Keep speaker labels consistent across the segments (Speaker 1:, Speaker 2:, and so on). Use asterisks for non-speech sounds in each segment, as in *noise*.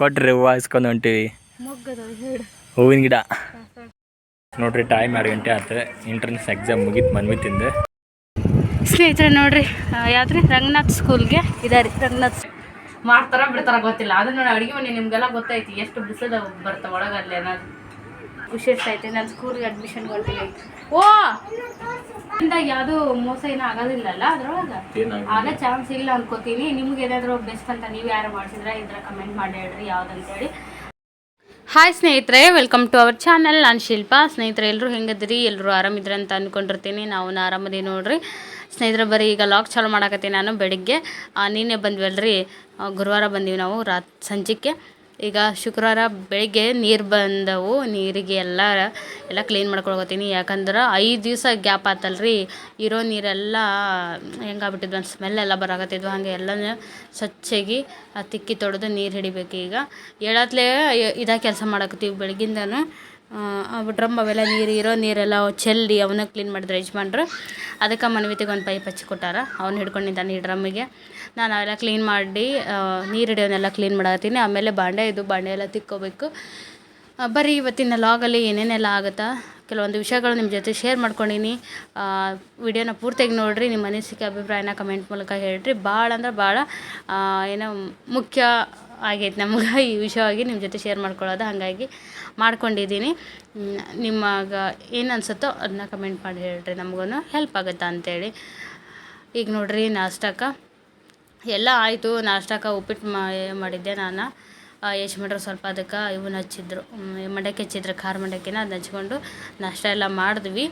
Speaker 1: ಕೊಟ್ರಿ ಹೂವು ಇಸ್ಕೊಂಡು ಹೊಂಟಿವಿ. ಹೂವಿನ ಗಿಡ. ನೋಡ್ರಿ ಟೈಮ್ ಎರಡು ಗಂಟೆ ಆಗ್ತದೆ ಎಂಟ್ರೆನ್ಸ್ ಎಕ್ಸಾಮ್ ಮುಗೀತು ಮನ್ವಿ ತಿಂದು
Speaker 2: ಸ್ನೇಹಿತರೆ ನೋಡ್ರಿ ಯಾವ್ದ್ರಿ? ರಂಗನಾಥ್ ಸ್ಕೂಲ್ಗೆ ಇದಾರಿ ರಂಗನಾಥ್ ಮಾಡ್ತಾರ ಬಿಡ್ತಾರ ಗೊತ್ತಿಲ್ಲ. ಅದು ನೋಡಿ ಅಡುಗೆ ಮನೆ ನಿಮ್ಗೆಲ್ಲ ಗೊತ್ತೈತಿ ಎಷ್ಟು ಬಿಸಿಲು ಬರ್ತಾವ ಒಳಗಲ್ಲಿ ಅನ್ನೋದು. ಖುಷಿ ಐತೆ. ನಾನು ಸ್ಕೂಲ್ಗೆ ಅಡ್ಮಿಷನ್ ಕೊಡ್ತೀನಿ ಓ! ಯಾವುದು ಮೋಸ ಏನೂ ಆಗೋದಿಲ್ಲಲ್ಲ ಅದ್ರೊಳಗೆ? ಆಗ ಚಾನ್ಸ್ ಇಲ್ಲ ಅನ್ಕೋತೀನಿ. ನಿಮ್ಗೆ ಏನಾದರೂ ಬೆಸ್ಟ್ ಅಂತ ನೀವು ಯಾರು ಮಾಡಿಸಿದ್ರೆ ಇದ್ರ ಕಮೆಂಟ್ ಮಾಡಿ ಹೇಳ್ರಿ ಯಾವ್ದಂತೇಳಿ. ಹಾಯ್ ಸ್ನೇಹಿತರೆ ವೆಲ್ಕಮ್ ಟು ಅವರ್ ಚಾನಲ್ ನಾನು ಶಿಲ್ಪ. ಸ್ನೇಹಿತರೆ ಎಲ್ಲರೂ ಹೆಂಗದ್ರಿ? ಎಲ್ಲರೂ ಆರಾಮಿದ್ರಿ ಅಂತ ಅಂದ್ಕೊಂಡಿರ್ತೀನಿ ನಾವು ಆರಾಮದಿ ನೋಡ್ರಿ. ಸ್ನೇಹಿತರೆ ಬರೀ ಈಗ ಲಾಕ್ ಚಾಲು ಮಾಡಾಕತ್ತೀನಿ ನಾನು ಬೆಳಿಗ್ಗೆ. ನಿನ್ನೆ ಬಂದ್ವಲ್ರಿ. ಗುರುವಾರ ಬಂದೀವಿ ನಾವು ರಾತ್ ಸಂಜೆಗೆ ಈಗ ಶುಕ್ರವಾರ ಬೆಳಿಗ್ಗೆ ನೀರು ಬಂದವು, ನೀರಿಗೆ ಎಲ್ಲ ಎಲ್ಲ ಕ್ಲೀನ್ ಮಾಡ್ಕೊಳಕತ್ತೀನಿ ಯಾಕಂದ್ರೆ ಐದು ದಿವಸ ಗ್ಯಾಪ್ ಆತಲ್ರಿ. ಇರೋ ನೀರೆಲ್ಲ ಹೆಂಗಾಗ್ಬಿಟ್ಟಿದ್ವು ಒಂದು ಸ್ಮೆಲ್ ಎಲ್ಲ ಬರಾಕತ್ತಿದ್ವು. ಹಾಗೆ ಎಲ್ಲನೂ ಸ್ವಚ್ಛಾಗಿ ಆ ತಿಕ್ಕಿ ತೊಡೆದು ನೀರು ಹಿಡಿಬೇಕು ಈಗ. ಹೇಳತ್ಲೇ ಇದ ಕೆಲಸ ಮಾಡಕತ್ತೀವಿ ಬೆಳಗಿಂದನೂ. ಡ್ರಮ್ ಅವೆಲ್ಲ ನೀರು, ಇರೋ ನೀರೆಲ್ಲ ಚೆಲ್ಲಿ ಅವನ್ನ ಕ್ಲೀನ್ ಮಾಡಿದ್ರೆ ಯಜಮಾನ್ರು. ಅದಕ್ಕೆ ಮನ್ವಿತಿಗೆ ಒಂದು ಪೈಪ್ ಹಚ್ಚಿ ಕೊಟ್ಟಾರ. ಅವ್ನು ಹಿಡ್ಕೊಂಡಿದ್ದಾನೆ ಈ ಡ್ರಮ್ಮಿಗೆ. ನಾನು ಕ್ಲೀನ್ ಮಾಡಿ ನೀರು ಹಿಡಿಯೋನೆಲ್ಲ ಕ್ಲೀನ್ ಮಾಡತ್ತೀನಿ. ಆಮೇಲೆ ಬಾಂಡೆ ಇದು, ಬಾಂಡೆ ಎಲ್ಲ ತಿಕ್ಕೋಬೇಕು. ಬರೀ ಇವತ್ತಿನ ಲಾಗಲ್ಲಿ ಏನೇನೆಲ್ಲ ಆಗುತ್ತಾ? ಕೆಲವೊಂದು ವಿಷಯಗಳು ನಿಮ್ಮ ಜೊತೆ ಶೇರ್ ಮಾಡ್ಕೊಂಡೀನಿ. ವಿಡಿಯೋನ ಪೂರ್ತಿಯಾಗಿ ನೋಡಿರಿ, ನಿಮ್ಮ ಅನಿಸಿಕೆ, ಅಭಿಪ್ರಾಯನ ಕಮೆಂಟ್ ಮೂಲಕ ಹೇಳ್ರಿ. ಭಾಳ ಅಂದ್ರೆ ಭಾಳ ಏನೋ ಮುಖ್ಯ ಆಗೈತೆ ನಮ್ಗೆ ಈ ವಿಷಯವಾಗಿ ನಿಮ್ಮ ಜೊತೆ ಶೇರ್ ಮಾಡ್ಕೊಳ್ಳೋದು. ಹಾಗಾಗಿ ಮಾಡ್ಕೊಂಡಿದ್ದೀನಿ ನಿಮಗೆ ಏನು ಅನ್ಸುತ್ತೋ ಅದನ್ನ ಕಮೆಂಟ್ ಮಾಡಿ ಹೇಳ್ರಿ. ನಮಗೂ ಹೆಲ್ಪ್ ಆಗುತ್ತಾ ಅಂತೇಳಿ. ಈಗ ನೋಡ್ರಿ ನಾಷ್ಟಕ್ಕೆ. ಎಲ್ಲ ಆಯಿತು, ನಾಷ್ಟಕ್ಕೆ ಉಪ್ಪಿಟ್ಟು ಮಾಡಿದ್ದೆ ನಾನು. ಯಶಮಂಡ್ರು ಸ್ವಲ್ಪ ಅದಕ್ಕೆ ಇವನ್ನ ಹಚ್ಚಿದ್ರು ಮಂಡಕ್ಕಿ ಹಚ್ಚಿದ್ರು ಖಾರ ಮಂಡಕ್ಕಿನ ಅದನ್ನ ಹಚ್ಕೊಂಡು ನಾಷ್ಟ ಎಲ್ಲ ಮಾಡಿದ್ವಿ.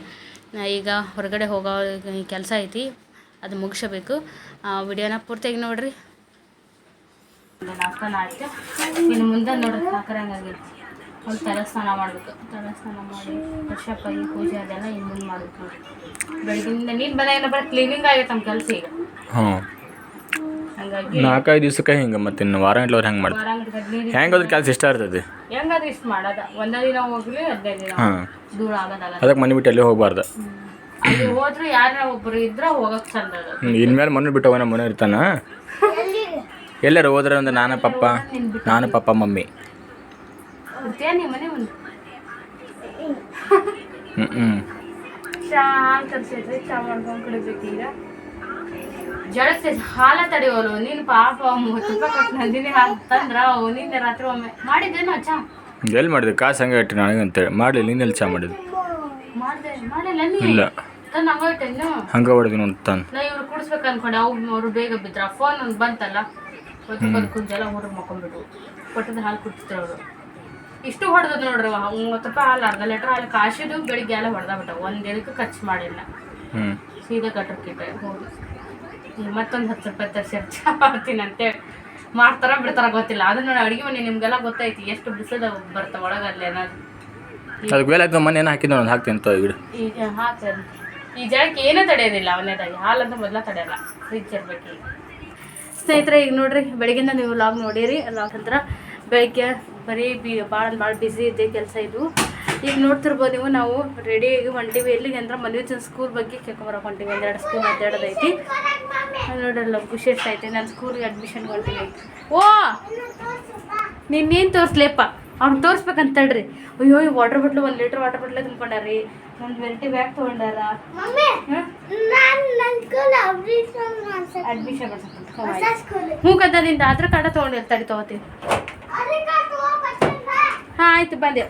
Speaker 2: ಈಗ ಹೊರಗಡೆ ಹೋಗೋ ಕೆಲಸ ಐತಿ, ಅದು ಮುಗಿಸಬೇಕು. ವಿಡಿಯೋನ ಪೂರ್ತಿಯಾಗಿ ನೋಡ್ರಿ. ನಾಷ್ಟನ ಆಯ್ತು ಇನ್ನು ಮುಂದೆ ನೋಡ್ರಿ ಸಾಕರಂಗಾಗೈತಿ ಅವ್ರು ತಲೆ ಮಾಡಬೇಕು. ತಲೆ ಮಾಡಿ ಫ್ರೆಶಪ್ ಆಗಿ ಪೂಜೆ ಅದೆಲ್ಲ ಇನ್ನು ಮುಂದೆ ಮಾಡಬೇಕು ಬೆಳಗಿಂದ ನೀನು ಬಂದಾಗ ಬರೀ ಕ್ಲೀನಿಂಗ್ ಆಗೈತೆ ನಮ್ಮ ಕೆಲಸ ಈಗ. ಹಂಗಾಗಿ
Speaker 1: ನಾಲ್ಕೈದು ದಿವ್ಸಕ್ಕೆ ಹಿಂಗೆ ಮತ್ತೆ ಇನ್ನು ವಾರ ಇಟ್ಲವ್ರು ಹೆಂಗೆ ಮಾಡ್ತಾರೆ ಹೆಂಗೆ ಅದ್ರ ಕೆಲಸ ಇಷ್ಟ ಇರ್ತದೆ.
Speaker 2: ಹೆಂಗಾದ್ರೆ ಇಷ್ಟು ಮಾಡೋದ. ಒಂದೇ ದಿನ ಹೋಗ್ಲಿ ಹದಿನೈದು ದಿನ
Speaker 1: ಹಾಂ.
Speaker 2: ದೂರ ಆಗೋದಾಗಲ್ಲ
Speaker 1: ಅದಕ್ಕೆ ಮನೆ ಬಿಟ್ಟು ಎಲ್ಲೇ ಹೋಗಬಾರ್ದು.
Speaker 2: ಅಲ್ಲಿ ಹೋದ್ರೆ ಯಾರ ಒಬ್ರು ಇದ್ರೆ ಹೋಗಕ್ ಚಂದ ಅದ
Speaker 1: ಇನ್ಮೇಲೆ ಮನೆ ಬಿಟ್ಟು ಹೋಗೋಣ ಮನೆ ಇರ್ತಾನ? ಎಲ್ಲರೂ ಹೋದ್ರೆ ಒಂದು ನಾನು ಪಪ್ಪ ನಾನು ಪಪ್ಪ ಮಮ್ಮಿ.
Speaker 2: ಇರ್ತೀಯ ನಿಮ್ಮ ಮನೆ ಮುಂದೆ?
Speaker 1: ಹ್ಞೂ ಹ್ಞೂ
Speaker 2: ಚಾ ಅಂತ ಚಾ ಮಾಡ್ಕೊಂಡು ಕುಡಿಬೇಕು ಜಳಕ್ಕೆ ಹಾಲ ತಡೆಯೋರು ನೀನು ಪಾಪ ರೂಪಾಯಿ ಕೊಟ್ಟು ನಂದಿನಿ ಹಾಲು ತಂದ್ರ ಅವು ನಿನ್ನೆ ರಾತ್ರಿ ಒಮ್ಮೆ ಮಾಡಿದ್ದೇನು ಚಾ?
Speaker 1: ಎಲ್ಲಿ ಮಾಡಿದೆ? ಕಾಸು ಹಂಗೆ ಇಟ್ಟು ನನಗೆ ಅಂತೇಳಿ ಮಾಡಲಿ ಎಲ್ಲಿ ಚಾ ಮಾಡಿದ್ದು?
Speaker 2: ಮಾಡ್ದೆ ಮಾಡಿಲ್ಲ
Speaker 1: ಇಲ್ಲ.
Speaker 2: ತಂದು
Speaker 1: ಹಂಗೆ ಹೊಡೆದಿನ ಅಂತ ತಾನು.
Speaker 2: ನಾ ಇವ್ರು ಕುಡಿಸ್ಬೇಕು ಅನ್ಕೊಂಡೆ. ಅವ್ರು ಅವರು ಬೇಗ ಬಿದ್ರ. ಫೋನ್ ಒಂದು ಬಂತಲ್ಲ? ಹೊತ್ತು ಬಂದು ಕುಂಜೆಲ್ಲ ಹೊರಗೆ ಮಕ್ಕೊಂಡ್ಬಿಟ್ಟು ಕೊಟ್ಟದ ಹಾಲು ಕುಡಿಸ್ತಾರೆ ಅವರು. ಇಷ್ಟು ಹೊಡೆದ್ ನೋಡ್ರಿ ಮೂವತ್ತು ಹಾಲು ಅರ್ಧ ಲೀಟ್ರ್ ಹಾಲು ಕಾಶಿದು ಬೆಳಿಗ್ಗೆ ಎಲ್ಲ ಹೊಡೆದ ಬಿಟ್ಟ ಒಂದು ದಿನಕ್ಕೆ ಖರ್ಚು ಮಾಡಿಲ್ಲ. ಸೀದಾ ಕಟ್ಟರ್ಕಿಟ್ಟೆ ಹೋಗಿ ಈಗ ಮತ್ತೊಂದು ಹತ್ತು ರೂಪಾಯಿ ತರಿಸಿ ಚಾ ಮಾಡ್ತೀನಿ ಅಂತೇಳಿ. ಮಾಡ್ತಾರ ಬಿಡ್ತಾರ ಗೊತ್ತಿಲ್ಲ. ಅದನ್ನ ಅಡುಗೆ ಮನೆ ನಿಮ್ಗೆಲ್ಲ ಗೊತ್ತೈತಿ ಎಷ್ಟು ಬಿಸಿದ ಬರ್ತಾವ ಒಳಗಲ್ಲಿ ಅನ್ನೋದು.
Speaker 1: ಅದಕ್ಕೆ ಏನು ಹಾಕಿದ್ದು ಒಂದು ಹಾಕ್ತೀನಿ ತೋ ಈಗ
Speaker 2: ಈಗ ಈ ಜಳಕ್ಕೆ ಏನೂ ತಡೆಯೋದಿಲ್ಲ ಅವನೇದಾಗಿ ಹಾಲಂತ ಮೊದಲ ತಡೆಯಲ್ಲ. ಫ್ರಿಜ್ ಇರ್ಬೇಕು ಈಗ. ಸ್ನೇಹಿತರೆ ಈಗ ನೋಡ್ರಿ ಬೆಳಗಿಂದ ನೀವು ಲಾಗ್ ನೋಡಿರಿ. ಲಾಗ್ ನಂತರ ಬೆಳಗ್ಗೆ ಬರೀ ಬಿ ಭಾಳ ಭಾಳ ಬ್ಯುಸಿ ಇದೆ ಕೆಲಸ ಇದು. ಈಗ ನೋಡ್ತಿರ್ಬೋದು ನೀವು ನಾವು ರೆಡಿಯಾಗಿ ಹೊಂಟಿವಿ. ಎಲ್ಲಿಗೆ ಅಂದ್ರೆ ಮದುವೆ ಸ್ಕೂಲ್ ಬಗ್ಗೆ ಕೇಳ್ಕೊಂಬರಕ್ಕೆ ಹೊಂಟಿವಿ ಒಂದೆರಡು ಸ್ಕೂಲ್ ಅಡ್ಡಾಡೋದೈತಿ ನೋಡಲ್ಲ ಖುಷಿ ಎಷ್ಟೈತಿ ನಾನು ಸ್ಕೂಲ್ಗೆ ಅಡ್ಮಿಷನ್ ಹೊಂಟಿವಿ ಓ! ನಿನ್ನೇನು ತೋರಿಸ್ಲೇಪ್ಪ ಅವ್ನು ತೋರಿಸ್ಬೇಕಂತ ತಡ್ರಿ ಅಯ್ಯೋ ಈ ವಾಟರ್ ಬಾಟ್ಲು ಒಂದು ಲೀಟ್ರ್ ವಾಟರ್ ಬಾಟ್ಲೆ ತುಂಬ್ಕೊಂಡಾರಿ ಒಂದು ವೆರೈಟಿ ಬ್ಯಾಗ್ ತೊಗೊಂಡಾರ. ಅಡ್ಮಿಷನ್ ಹ್ಞೂ ಕದ ನಿಂದ ಆಧಾರ್ ಕಾರ್ಡ ತೊಗೊಂಡಿರ್ತಾರೆ ತಗೋತೀನಿ. ಹಾಂ, ಆಯ್ತು, ಬಂದೆ.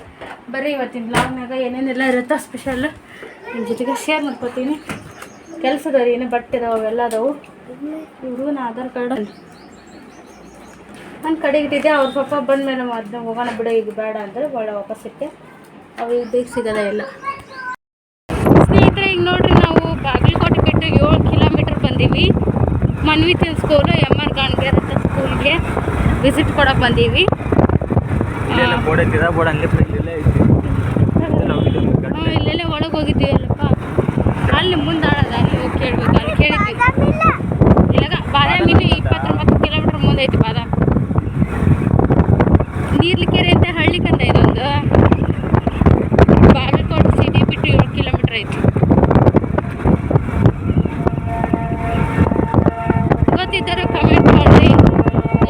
Speaker 2: ಬರೀ ಇವತ್ತಿನ ಬ್ಲಾಗ್ನಾಗ ಏನೇನೆಲ್ಲ ಇರುತ್ತೋ ಸ್ಪೆಷಲ್ ನಿಮ್ಮ ಜೊತೆಗೆ ಶೇರ್ ಮಾಡ್ಕೋತೀನಿ. ಕೆಲಸದವ್ರು ಏನು ಬಟ್ಟೆ ಇದಾವೆ ಅವೆಲ್ಲ ಅದಾವು. ಇವರು ಆಧಾರ್ ಕಾರ್ಡ್ ನನ್ನ ಕಡೆಗೆ ಇಟ್ಟಿದ್ದೆ, ಅವ್ರ ಪಾಪ ಬಂದ ಮೇಲೆ ಅದನ್ನ ಹೋಗೋಣ ಬಿಡ ಈಗ ಬೇಡ ಅಂದ್ರೆ, ಒಳ್ಳೆ ವಾಪಸ್ ಇಟ್ಟೆ. ಅವು ಈಗ ಬೇಗ ಸಿಗಲ್ಲ ಎಲ್ಲ. ಸ್ನೇಹಿತರೆ ಈಗ ನೋಡ್ರಿ ನಾವು ಬಾಗಲಕೋಟೆ ಬಿಟ್ಟು ಏಳು ಕಿಲೋಮೀಟ್ರ್ ಬಂದೀವಿ. ಮನವಿ ಸ್ಕೂಲು ಎಂ ಆರ್ ಕಾಣ್ಗೆ ಸ್ಕೂಲ್ಗೆ ವಿಸಿಟ್ ಕೊಡಕ್ಕೆ ಬಂದೀವಿ.
Speaker 1: ಇಲ್ಲೆಲ್ಲ ಬೋರ್ಡ್ ಬೋರ್ಡ್ ಅಲ್ಲೇ
Speaker 2: ಒಳಗೆ ಹೋಗಿದ್ವಿ ಅಲ್ಲಪ್ಪ ಅಲ್ಲಿ ಮುಂದೆ ಆಳದ ಅಲ್ಲಿ ಕೇಳ್ಬೇಕು, ಅಲ್ಲಿ ಕೇಳಿದ್ವಿ ಇಲ್ಲಾಗ, ಬಾದಾಮಿ ಇಪ್ಪತ್ತೊಂಬತ್ತು ಕಿಲೋಮೀಟ್ರ್ ಮುಂದೆ ಐತಿ ಬಾದಾಮಿ. ನೀರ್ಲಿಕೆರೆ ಅಂತ ಹಳ್ಳಿ ಕಂದ ಇದೊಂದು ಬಾಗಲಕೋಟೆ ಸಿಟಿ ಬಿಟ್ಟು ಏಳು ಕಿಲೋಮೀಟ್ರ್ ಐತಿ ಗೊತ್ತಿದ್ದರೆ ಕಮೆಂಟ್ ಮಾಡಿರಿ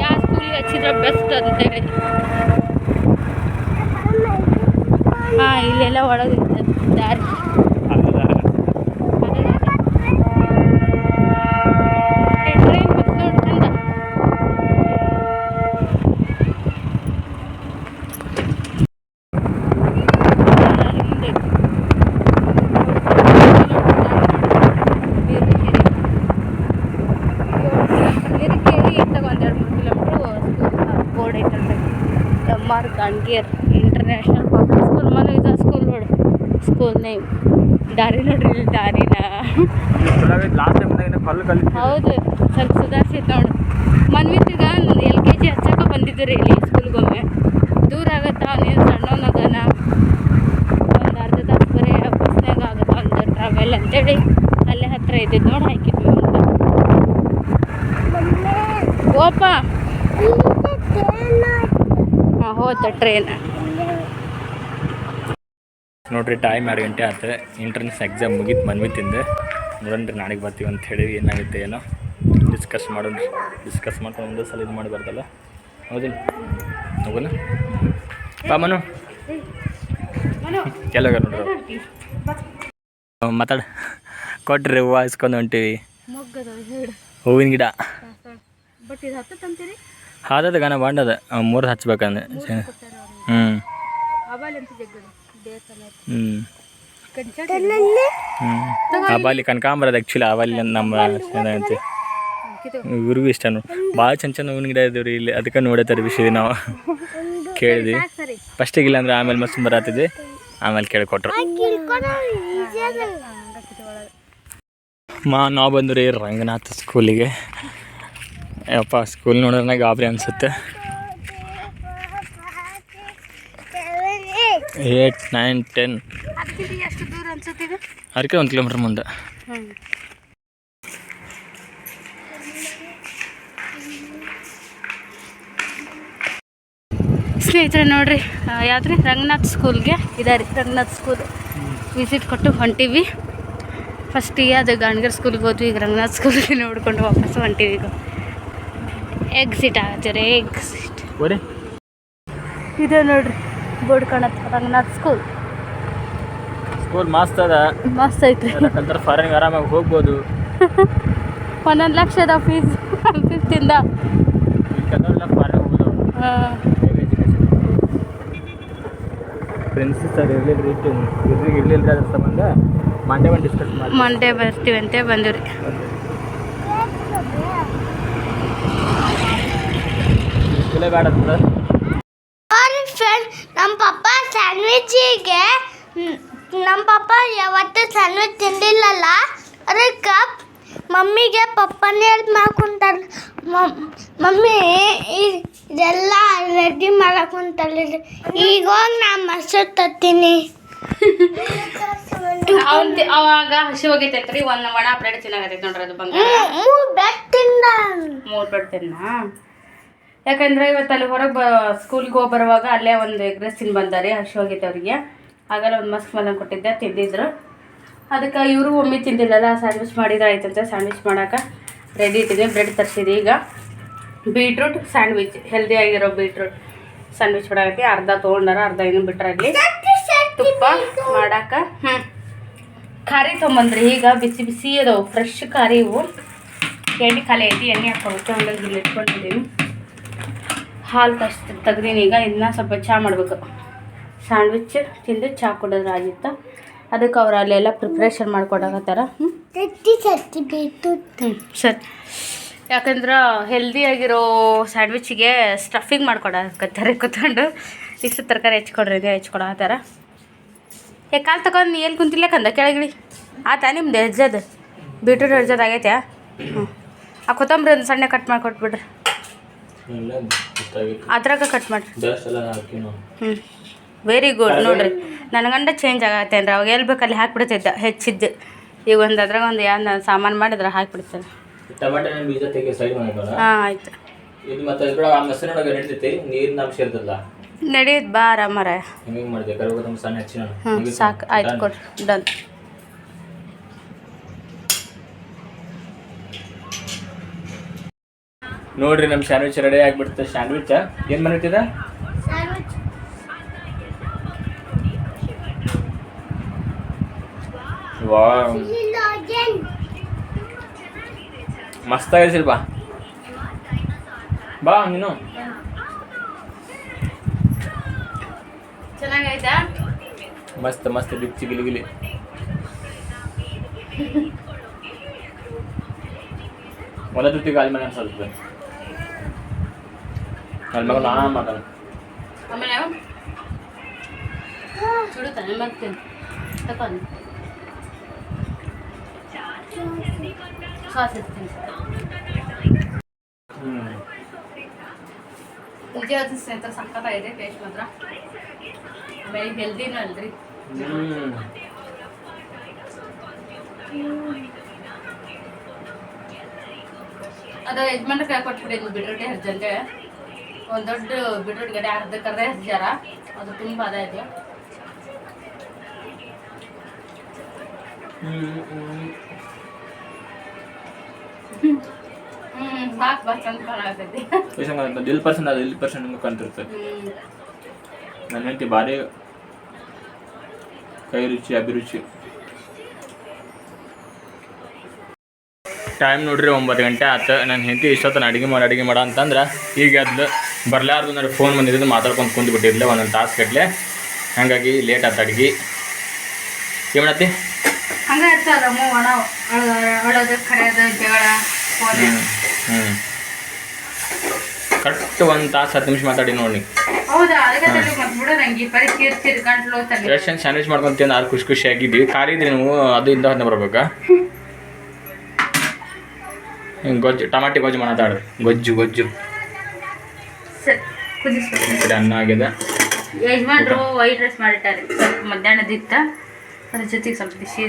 Speaker 2: ಯಾವ ಸ್ಕೂಲಿಗೆ ಹಚ್ಚಿದ್ರೆ ಬೆಸ್ಟ್ ಅಂತ ಅಂತೇಳಿ ಹಾಂ ಇಲ್ಲೆಲ್ಲ ಒಳಗೆ ದಾರಿ ಟ್ರೈನ್ ಬಂತು ನೋಡು ಚಂದ ಹಿಂದೆ. ಹಿರಿಕೇರಿ ಇತ್ತಾಗ ಒಂದೆರಡು ಮೂರು ಕಿಲೋಮೀಟ್ರು ಬೋರ್ಡ್ ಐತಲ್ರಿ M Gangeer international public school ಮನೆ ಇದು ಸ್ಕೂಲ್ ನೋಡು. ಸ್ಕೂಲ್ ನೇಮ್ ದಾರಿ ನೋಡ್ರಿ ಇಲ್ಲಿ ದಾರಿನ? ಹೌದು, ಸ್ವಲ್ಪ ಸುಧಾರಿಸಿತ್ತು ನೋಡು. ಮನ್ವಿತ್ಗ ಎಲ್ ಕೆ ಜಿ ಹಚ್ಚಕ್ಕ ಬಂದಿದ್ದು ರೀ ಇಲ್ಲಿ ಸ್ಕೂಲ್ಗೊಮ್ಮೆ ದೂರ ಆಗತ್ತಾ ನೀನು ಸಣ್ಣವನಾಗನ ಒಂದು ಅರ್ಧ ತಾಸು ಬರೀ ಬಸ್ನಾಗ ಆಗುತ್ತಾ ಒಂದು ಟ್ರಾವೆಲ್ ಅಂತೇಳಿ. ಅಲ್ಲೇ ಹತ್ತಿರ ಇದ್ದಿದ್ದು ನೋಡಿ ಹಾಕಿದ್ವಿ ಅಂತ ಓಪ ಹಾಂ ಹೋದ ಟ್ರೈನ್
Speaker 1: ನೋಡ್ರಿ ಟೈಮ್ ಎರಡು ಗಂಟೆ ಆಯ್ತು ಎಂಟ್ರೆನ್ಸ್ ಎಕ್ಸಾಮ್ ಮುಗೀತು ಮನ್ವಿತಿಂದ ನೋಡೋಣ್ರಿ ನಾಳೆಗೆ ಬರ್ತೀವಿ ಅಂತ ಹೇಳಿ ಏನಾಗುತ್ತೆ ಏನೋ. ಡಿಸ್ಕಸ್ ಮಾಡೋಣ ಡಿಸ್ಕಸ್ ಮಾಡ್ಕೊಂಡು ಒಂದೇ ಸಲ ಇದು ಮಾಡಬಾರ್ದಲ್ಲ ಹೌದಿಲ್ಲ? ಹೋಗಲ್ಲ ಬಾ ಮನು. ಕೆಲವಾಗ ನೋಡ್ರಿ ಮಾತಾಡ. ಕೊಟ್ರಿ ಹೂವು ಇಸ್ಕೊಂಡು ಹೊಂಟೀವಿ. ಹೂವಿನ ಗಿಡ.
Speaker 2: ಬಟ್ ಇದು ಹತ್ತಂತೀರಿ
Speaker 1: ಹಾದದ ಗಾನ ಬಾಂಡದ ಮೂರು ಹಚ್ಬೇಕಂದ್ರೆ ಹ್ಞೂ ಹ್ಞೂ ಆಬಾಲಿ ಕನಕಾಂಬರದ ಆ್ಯಕ್ಚುಲಿ ಆಬಾಲಿ ಅಂತ ನಮ್ಮ ಚೆನ್ನಾಗಿ ಇವ್ರಿಗೂ ಇಷ್ಟ ಭಾಳ ಚಂದ ಚಂದ ಹೂವಿನ ಗಿಡ ಇದ್ದೀವಿ ರೀ ಇಲ್ಲಿ ಅದಕ್ಕೆ ನೋಡತ್ತಾರೆ ವಿಷಯ ನಾವು. *laughs* ಕೇಳಿದ್ವಿ
Speaker 2: ಫಸ್ಟ್
Speaker 1: ಫಸ್ಟಿಗೆ ಇಲ್ಲ ಅಂದ್ರೆ ಆಮೇಲೆ ಮಸ್ತ್ ಬರತ್ತಿದ್ವಿ. ಆಮೇಲೆ ಕೇಳಿಕೊಟ್ರು. ಮಾ ನಾವು ಬಂದ್ರಿ ರೀ ರಂಗನಾಥ ಸ್ಕೂಲಿಗೆ ಯಪ್ಪ ಸ್ಕೂಲ್ ನೋಡೋಣ ಗಾಬರಿ ಅನಿಸುತ್ತೆ. Eight, nine, ten. ಅದಕ್ಕೆ ಒಂದು ಕಿಲೋಮೀಟ್ರ್ ಮುಂದೆ.
Speaker 2: ಸ್ನೇಹಿತರೆ, ನೋಡ್ರಿ ಯಾವ್ದ್ರಿ? ರಂಗನಾಥ್ ಸ್ಕೂಲ್ಗೆ ಇದಾರಿ ರಂಗನಾಥ್ ಸ್ಕೂಲ್ ವಿಸಿಟ್ ಕೊಟ್ಟು ಹೊಂಟೀವಿ. ಫಸ್ಟಿಗೆ ಅದು ಗಾಣಗರ್ ಸ್ಕೂಲ್ಗೆ ಹೋದ್ವಿ, ಈಗ ರಂಗನಾಥ್ ಸ್ಕೂಲ್ಗೆ ನೋಡ್ಕೊಂಡು ವಾಪಸ್ ಹೊಂಟೀವಿ ಈಗ. ಎಕ್ಸಿಟ್ ಆಗತ್ತೆ ರೀ ಎಕ್ಸಿಟ್
Speaker 1: ಓರಿ
Speaker 2: ಇದೆ ನೋಡ್ರಿ ಬೋರ್ಡ್ ಕಾಣತ್ತೆ ರಂಗನಾಥ್ ಸ್ಕೂಲ್
Speaker 1: ಸ್ಕೂಲ್ ಮಸ್ತ್ ಅದ.
Speaker 2: ಮಸ್ತ್ ಐತ್ರಿ.
Speaker 1: ಯಾಕಂದ್ರೆ ಫಾರಿನ್ ಆರಾಮಾಗಿ ಹೋಗ್ಬೋದು. *laughs*
Speaker 2: ಒಂದೊಂದು ಲಕ್ಷದ ಫೀಸ್ ಫಿಫ್ತಿಂದ
Speaker 1: ಫ್ರೆಂಡ್ಸ್ ಫಾರಿನ್ ಹೋಗಬಹುದು ಪ್ರಿನ್ಸಸ್ ಸರ್ ಇರಲಿಲ್ಲ ಇರಲಿಲ್ಲ ಅದ್ರ ಸಂಬಂಧ. ಮಂಡೇ ಬಂದು ಡಿಸ್ಕಸ್ ಮಾಡಿ
Speaker 2: ಮಂಡೇ ಬರ್ತೀವಿ ಅಂತ ಬಂದಿವ್ರಿ
Speaker 1: ಸ್ಕೂಲೇ ಬೇಡ
Speaker 3: ಫ್ರೆಂಡ್ ನಮ್ಮ ಪಪ್ಪ ಸ್ಯಾಂಡ್ವಿಚಿಗೆ ನಮ್ಮ ಪಪ್ಪ ಯಾವತ್ತೂ ಸ್ಯಾಂಡ್ವಿಚ್ ತಿಂದಿಲ್ಲಲ್ಲ? ಅದಕ್ಕೆ ಮಮ್ಮಿಗೆ ಪಪ್ಪನೇ ಹೆಲ್ಪ್ ಮಾಡ್ಕೊಂತಾರೆ. ಮಮ್ಮಿ ಇ- ಇದೆಲ್ಲ ರೆಡಿ ಮಾಡಕೊಂತಾರೆ ಈಗ ಹೋಗಿ ನಾನು ಮೊಸರು ತತ್ತೀನಿ.
Speaker 2: ಅವ್ನ್ ಅವಾಗ ಹಸಿ ಹೋಗೈತೈತ್ರಿ ಒಂದು ಒಣ ಪ್ಲೇಟ್ ಚೆನ್ನಾಗೈತೆ ನೋಡ್ರಿ ಅದು ಬಂಗಾರ.
Speaker 3: ಮೂರ್ ಪ್ಲೇಟ್ ತಿಂದ
Speaker 2: ಮೂರು ಬ್ರೆಡ್ ತಿನ್ನ ಯಾಕಂದ್ರೆ ಇವತ್ತು ಅಲ್ಲಿ ಹೊರಗೆ ಬ ಸ್ಕೂಲ್ಗೆ ಹೋಗಿ ಬರುವಾಗ ಅಲ್ಲೇ ಒಂದು ಎಗ್ ರೈಸ್ ತಿಂದು ಬಂದಾರೆ ಹಸಿ ಅವರಿಗೆ. ಆಗಲ್ಲ ಒಂದು ಮಸ್ಕ್ ಮಲಂಗ್ ಕೊಟ್ಟಿದ್ದೆ, ತಿಂದಿದ್ರು. ಅದಕ್ಕೆ ಇವರು ಒಮ್ಮೆ ತಿಂದಿಲ್ಲಲ್ಲ ಸ್ಯಾಂಡ್ವಿಚ್ ಮಾಡಿದ್ರೆ ಆಯ್ತಂತೆ ಸ್ಯಾಂಡ್ವಿಚ್ ಮಾಡೋಕೆ ರೆಡಿ ಇಟ್ಟಿದೆ ಬ್ರೆಡ್ ತರಿಸಿದೆ ಈಗ. ಬೀಟ್ರೂಟ್ ಸ್ಯಾಂಡ್ವಿಚ್ ಹೆಲ್ದಿ ಆಗಿರೋ ಬೀಟ್ರೂಟ್ ಸ್ಯಾಂಡ್ವಿಚ್ ಮಾಡಾಕತ್ತಿ ಅರ್ಧ ತೊಗೊಂಡಾರ, ಅರ್ಧ ಇನ್ನು ಬಿಟ್ರಾಗ್ಲಿ ತುಪ್ಪ ಮಾಡೋಕೆ ಹ್ಞೂ ಖಾರಿ ತೊಗೊಂಬಂದ್ರಿ ಈಗ ಬಿಸಿ ಬಿಸಿ ಅದಾವು. ಫ್ರೆಶ್ ಖಾರಿ ಇವು. ಎಣ್ಣೆ ಖಾಲಿ ಐತಿ, ಎಣ್ಣೆ ಹಾಕೋಬೇಕು ಹಂಗಾಗಿ ಇಲ್ಲಿ ಇಟ್ಕೊಂಡಿದ್ದೀನಿ. ಹಾಲು ಕಷ್ಟ ತೆಗ್ದೀನಿ. ಈಗ ಇದನ್ನ ಸ್ವಲ್ಪ ಚಹಾ ಮಾಡಬೇಕು. ಸ್ಯಾಂಡ್ವಿಚ್ ತಿಂದು ಚಹಾ ಕುಡಿದ್ರೆ ಆಗಿತ್ತು. ಅದಕ್ಕೆ ಅವ್ರು ಅಲ್ಲೆಲ್ಲ ಪ್ರಿಪ್ರೇಷನ್ ಮಾಡ್ಕೊಡಕತ್ತಾರ ಸರಿ. ಯಾಕಂದ್ರೆ ಹೆಲ್ದಿಯಾಗಿರೋ ಸ್ಯಾಂಡ್ವಿಚ್ಗೆ ಸ್ಟಫಿಂಗ್ ಮಾಡ್ಕೊಡಕತ್ತಾರೆ ಕೂತ್ಕೊಂಡು ಇಷ್ಟು ತರಕಾರಿ ಹೆಚ್ಕೊಡ್ರಿ ಇದೆ ಹೆಚ್ಕೊಡಕತ್ತಾರ ಏ ಕಾಲು ತಗೊಂಡು ನೀ ಎಲ್ಲಿ ಕುಂತಿಲ್ಲ ಕಂದ? ಕೆಳಗಿಳಿ. ಆತಾ ನಿಮ್ದು ಹೆಜ್ಜದು. ಬೀಟ್ರೂಟ್ ಹೆಜ್ಜದು ಆಗೈತೆ ಹ್ಞೂ ಆ ಕೊತ್ತಂಬರಿ ಒಂದು ಸಣ್ಣ ಕಟ್ ಮಾಡಿ ಕೊಟ್ಬಿಡ್ರಿ ಅದ್ರಾಗ ಕಟ್ ಮಾಡಿರಿ. ಹ್ಞೂ ವೆರಿ ಗುಡ್ ನೋಡ್ರಿ ನನ್ನ ಗಂಡ ಚೇಂಜ್ ಆಗತ್ತೆ ಅಂದ್ರೆ ಅವಾಗ ಎಲ್ಲಿ ಬೇಕು ಅಲ್ಲಿ ಹಾಕ್ಬಿಡ್ತಿದ್ದ ಹೆಚ್ಚಿದ್ದು. ಈಗ ಒಂದು ಅದ್ರಾಗ ಒಂದು ಯಾವ್ದು ಸಾಮಾನು ಮಾಡಿದ್ರೆ ಹಾಕ್ಬಿಡ್ತಾರೆ
Speaker 1: ಟಮಾಟೆ ಬೀಜ ತೆಗಿ ಸೈಡ್ ಮಾಡ್ಕೊಳ್ಳ
Speaker 2: ಹಾಂ ಆಯ್ತು.
Speaker 1: ಇದು ಮತ್ತೆ ಇದ್ರ ಆ ಮೊಸರಿನೊಳಗೆ ನಡೀತೈತಿ ನೀರಿನ ಅಂಶ ಇರ್ತದಲ್ಲ
Speaker 2: ನಡೆಯುತ್ತೆ ಬಾ ಆರಾಮರ
Speaker 1: ಹೆಂಗೆ ಮಾಡಿದೆ ಕರಿಬೇವು ಸಣ್ಣ ಹೆಚ್ಚಿನ
Speaker 2: ಹ್ಞೂ ಸಾಕು ಆಯ್ತು ಕೊಡ್ರಿ ಡನ್
Speaker 1: ನೋಡ್ರಿ ನಮ್ಮ ಸ್ಯಾಂಡ್ವಿಚ್ ರೆಡಿ ಆಗ್ಬಿಡ್ತ. ಸ್ಯಾಂಡ್ವಿಚ್ ಏನ್ ವಾ
Speaker 3: ಇಲ್ಲ ಅಗೇನ್
Speaker 1: ಮಸ್ತಾಗಿದೆ ಶಿಲ್ಪ. ಬಾ ನೀನು. ಮಸ್ತ್ ಮಸ್ತ್ ಬಿಚ್ಚಿ ಗಿಲಿ ಗಿಲಿ. *laughs* ಒಲ ಗಾಳಿ ಅಲ್ಲಿ ಮೇಲೆ ಸ್ವಲ್ಪ ಅಲ್ಲಿ ಮಗ ನಾ ಮಾತಾಡ
Speaker 2: ಆಮೇಲೆ ಸುಡುತ್ತಾನೆ ಬರ್ತೀನಿ ತಕೊಂಡು ಸಾಸ್ ಇರ್ತೀನಿ
Speaker 1: ಹ್ಞೂ
Speaker 2: ನಿಜವಾದ ಸ್ನೇಹಿತರೆ ಸಕ್ಕತ್ತಾಗಿದೆ ಟೇಸ್ಟ್ ಮಾತ್ರ ಆಮೇಲೆ ಹೆಲ್ದಿನೂ ಅಲ್ರಿ
Speaker 1: ಹ್ಞೂ
Speaker 2: ಅದು ಯಜಮಾನ್ರ ಕೈ ಕೊಟ್ಬಿಟ್ಟಿದ್ವಿ ಬಿಟ್ರೊಟ್ಟಿ ಹರ್ಜಂತೆ ಒಂದು ದೊಡ್ಡ ಬಿಟ್ರೊಟ್ಟಿ ಗಡೆ ಕರ್ದ ಹಚ್ಚಾರ ಅದು ತುಂಬ ಅದ ಇದೆ.
Speaker 1: ದಿಲ್ ಅದು ದಿಲ್ ನನ್ನ ಹೆಂಡತಿ ಭಾರಿ ಕೈ ರುಚಿ ಅಭಿರುಚಿ. ಟೈಮ್ ನೋಡ್ರಿ ಒಂಬತ್ತು ಗಂಟೆ ಆತು. ನನ್ನ ಹೆಂಡತಿ ಇಷ್ಟೊತ್ತನ ಅಡಿಗೆ ಮಾಡಿ ಅಡುಗೆ ಮಾಡ ಅಂತಂದ್ರೆ ಈಗ ಅದ್ಲು ಬರ್ಲಾರ್ದು ನೋಡಿ ಫೋನ್ ಬಂದಿದ್ದು ಮಾತಾಡ್ಕೊಂಡು ಕುಂದು ಬಿಟ್ಟಿರಲಿಲ್ಲ ಒಂದೊಂದು ತಾಸು ಕಟ್ಲೆ ಹಾಗಾಗಿ ಲೇಟ್ ಆತ ಅಡುಗೆ. ಏನತ್ತಿ
Speaker 2: ಹಂಗ
Speaker 1: ಹ್ಞೂ ಕರೆಕ್ಟ್ ಒಂದು ತಾಸು ಹತ್ತು ನಿಮಿಷ ಮಾತಾಡಿ ನೋಡಿ ರೇಷನ್ ಸ್ಯಾಂಡ್ವಿಚ್ ಮಾಡ್ಕೊಂತ ತಿಂದು ಆರು ಖುಷಿ ಖುಷಿಯಾಗಿದ್ವಿ ಇದ್ರಿ ನೀವು ಅದು ಇಂದ ಹೊಂದ ಬರ್ಬೇಕಾ? *laughs* ಗೊಜ್ಜು ಟಮಾಟಿ ಗೊಜ್ಜು ಮಾತಾಡ್ರಿ ಗೊಜ್ಜು ಗೊಜ್ಜು.
Speaker 2: ಸರಿ ಕುದಿಸ್ಬೇಕು.
Speaker 1: ಈ ಕಡೆ ಅನ್ನ ಆಗಿದೆ.
Speaker 2: ಯಜಮಾನ್ರು ವೈಟ್ ರೈಸ್ ಮಾಡಿಟ್ಟಾರೆ ಸ್ವಲ್ಪ ಮಧ್ಯಾಹ್ನದಿತ್ತ ಅದ್ರ ಜೊತೆಗೆ ಸ್ವಲ್ಪ ಬಿಸಿ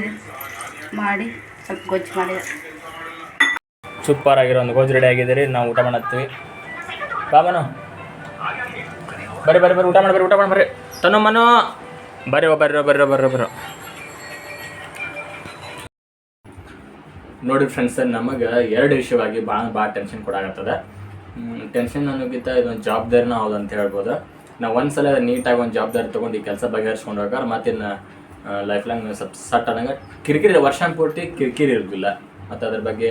Speaker 2: ಮಾಡಿ ಸ್ವಲ್ಪ ಗೊಜ್ಜು ಮಾಡಿದ್ದಾರೆ
Speaker 1: ಸೂಪರ್ ಆಗಿರೋ ಒಂದು ಗೋಜ್ ರೆಡಿ ಆಗಿದೆ ರೀ ನಾವು ಊಟ ಮಾಡತ್ತೀವಿ. ಬಾಬನು ಬರ್ರಿ ಬರ್ರಿ ಬರ್ರಿ ಊಟ ಮಾಡಿ ಬರ್ರಿ ಊಟ ಮಾಡಿ ಬರ್ರಿ. ತನು ಮನು. ಬರ್ರಿ ಬರ್ರಿ ಬರ್ರಿ ಬರ್ರಿ ಬರ್ರಿ. ನೋಡಿ ಫ್ರೆಂಡ್ಸ್ ನಮಗೆ ಎರಡು ವಿಷಯವಾಗಿ ಭಾಳ ಭಾಳ ಟೆನ್ಷನ್ ಕೊಡಾಗತ್ತದ ಟೆನ್ಷನ್ ಅನ್ನೋಕ್ಕಿಂತ ಇದೊಂದು ಜವಾಬ್ದಾರಿನ ಹೌದು ಅಂತ ಹೇಳ್ಬೋದು. ನಾವು ಒಂದ್ಸಲ ನೀಟಾಗಿ ಒಂದು ಜವಾಬ್ದಾರಿ ತೊಗೊಂಡು ಈ ಕೆಲಸ ಬಗೆಹರಿಸ್ಕೊಂಡು ಹೋಗಾರ ಮತ್ತಿನ್ನು ಲೈಫ್ ಲಾಂಗ್ ಸ್ವಲ್ಪ ಸಟ್ ಆದಂಗೆ ಕಿರಿಕಿರಿ ವರ್ಷ ಪೂರ್ತಿ ಕಿರಿಕಿರಿ ಇರೋದಿಲ್ಲ. ಮತ್ತು ಅದ್ರ ಬಗ್ಗೆ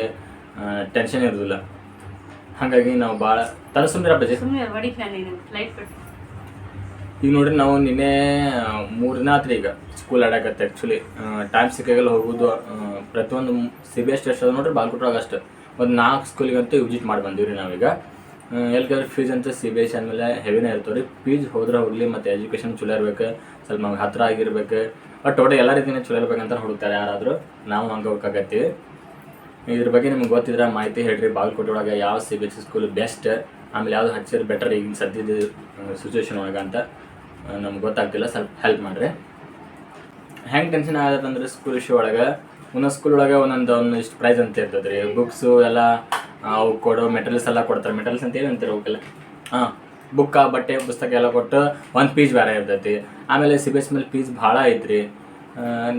Speaker 1: ಟೆನ್ಷನ್ ಇರೋದಿಲ್ಲ. ಹಾಗಾಗಿ ನಾವು ಭಾಳ ತಲೆ ಬಜೆ
Speaker 2: ಸುಮ್ಮನೆ ಬಿಟ್ಟು
Speaker 1: ಈಗ ನೋಡ್ರಿ ನಾವು ನಿನ್ನೆ ಮೂರು ದಿನ ಆತ್ರಿ ಈಗ ಸ್ಕೂಲ್ ಆಡಕತ್ತೆ ಆ್ಯಕ್ಚುಲಿ ಟೈಮ್ ಸಿಕ್ಕಾಗೆಲ್ಲ ಹೋಗೋದು ಪ್ರತಿಯೊಂದು ಸಿ ಬಿ ಎಸ್ ಟೆಸ್ಟ್ ಅದ ನೋಡ್ರಿ ಬಾಲ್ಕೋಟ್ರಾಗ ಅಷ್ಟು. ಒಂದು ನಾಲ್ಕು ಸ್ಕೂಲಿಗಂತೂ ವಿಸಿಟ್ ಮಾಡಿ ಬಂದೀವಿ ರೀ ನಾವೀಗ. ಎಲ್ಕಾದ್ರೆ ಫೀಸ್ ಅಂತ ಸಿ ಬಿ ಎಸ್ ಅಂದಮೇಲೆ ಹೆವಿನೇ ಇರ್ತಾವೆ ರೀ ಫೀಸ್ ಹೋದ್ರೆ ಹೋಗಲಿ, ಮತ್ತು ಎಜುಕೇಷನ್ ಚಲೋ ಇರ್ಬೇಕು, ಸ್ವಲ್ಪ ನಮ್ಗೆ ಹತ್ತಿರ ಆಗಿರ್ಬೇಕು. ಬಟ್ ಟೋಟಲ್ ಎಲ್ಲ ರೀತಿನೇ ಚಲೋ ಇರ್ಬೇಕಂತ ಹುಡುಕ್ತಾರೆ ಯಾರಾದರೂ. ನಾವು ಹಂಗೆ ಹೋಗಕ್ಕಾಗತ್ತೀವಿ ಇದ್ರ ಬಗ್ಗೆ ನಿಮ್ಗೆ ಗೊತ್ತಿದ್ರೆ ಮಾಹಿತಿ ಹೇಳ್ರಿ. ಬಾಗಲಕೋಟೆ ಒಳಗೆ ಯಾವ C B S C school best ಆಮೇಲೆ ಯಾವ್ದು ಹಚ್ಚಿದ್ರೆ ಬೆಟರ್ ಈಗಿನ ಸದ್ಯದ ಸಿಚುವೇಶನ್ ಒಳಗೆ ಅಂತ ನಮ್ಗೆ ಗೊತ್ತಾಗ್ತಿಲ್ಲ. ಸ್ವಲ್ಪ ಹೆಲ್ಪ್ ಮಾಡಿರಿ. ಹೆಂಗೆ ಟೆನ್ಷನ್ ಆಗತ್ತಂದ್ರೆ ಸ್ಕೂಲ್ ಇಶ್ಯೂ ಒಳಗೆ? ಒಂದೊಂದು ಸ್ಕೂಲ್ ಒಳಗೆ ಒಂದೊಂದು ಒಂದಿಷ್ಟು ಪ್ರೈಸ್ ಅಂತ ಇರ್ತದೆ ರೀ ಬುಕ್ಸು ಎಲ್ಲ ಅವು ಕೊಡೋ ಮೆಟೀರಿಯಲ್ಸ್ ಎಲ್ಲ ಕೊಡ್ತಾರೆ. ಮೆಟೀರಿಯಲ್ಸ್ ಅಂತ ಏನು ಅಂತೀರಿ ಅವಕ್ಕೆಲ್ಲ ಹಾಂ, ಬುಕ್ಕ, ಬಟ್ಟೆ, ಪುಸ್ತಕ ಎಲ್ಲ ಕೊಟ್ಟು ಒಂದು ಪೀಸ್ ಬೇರೆ ಇರ್ತೈತಿ. ಆಮೇಲೆ ಸಿ ಬಿ ಎಸ್ ಮೇಲೆ ಪೀಸ್ ಭಾಳ ಐತ್ರಿ.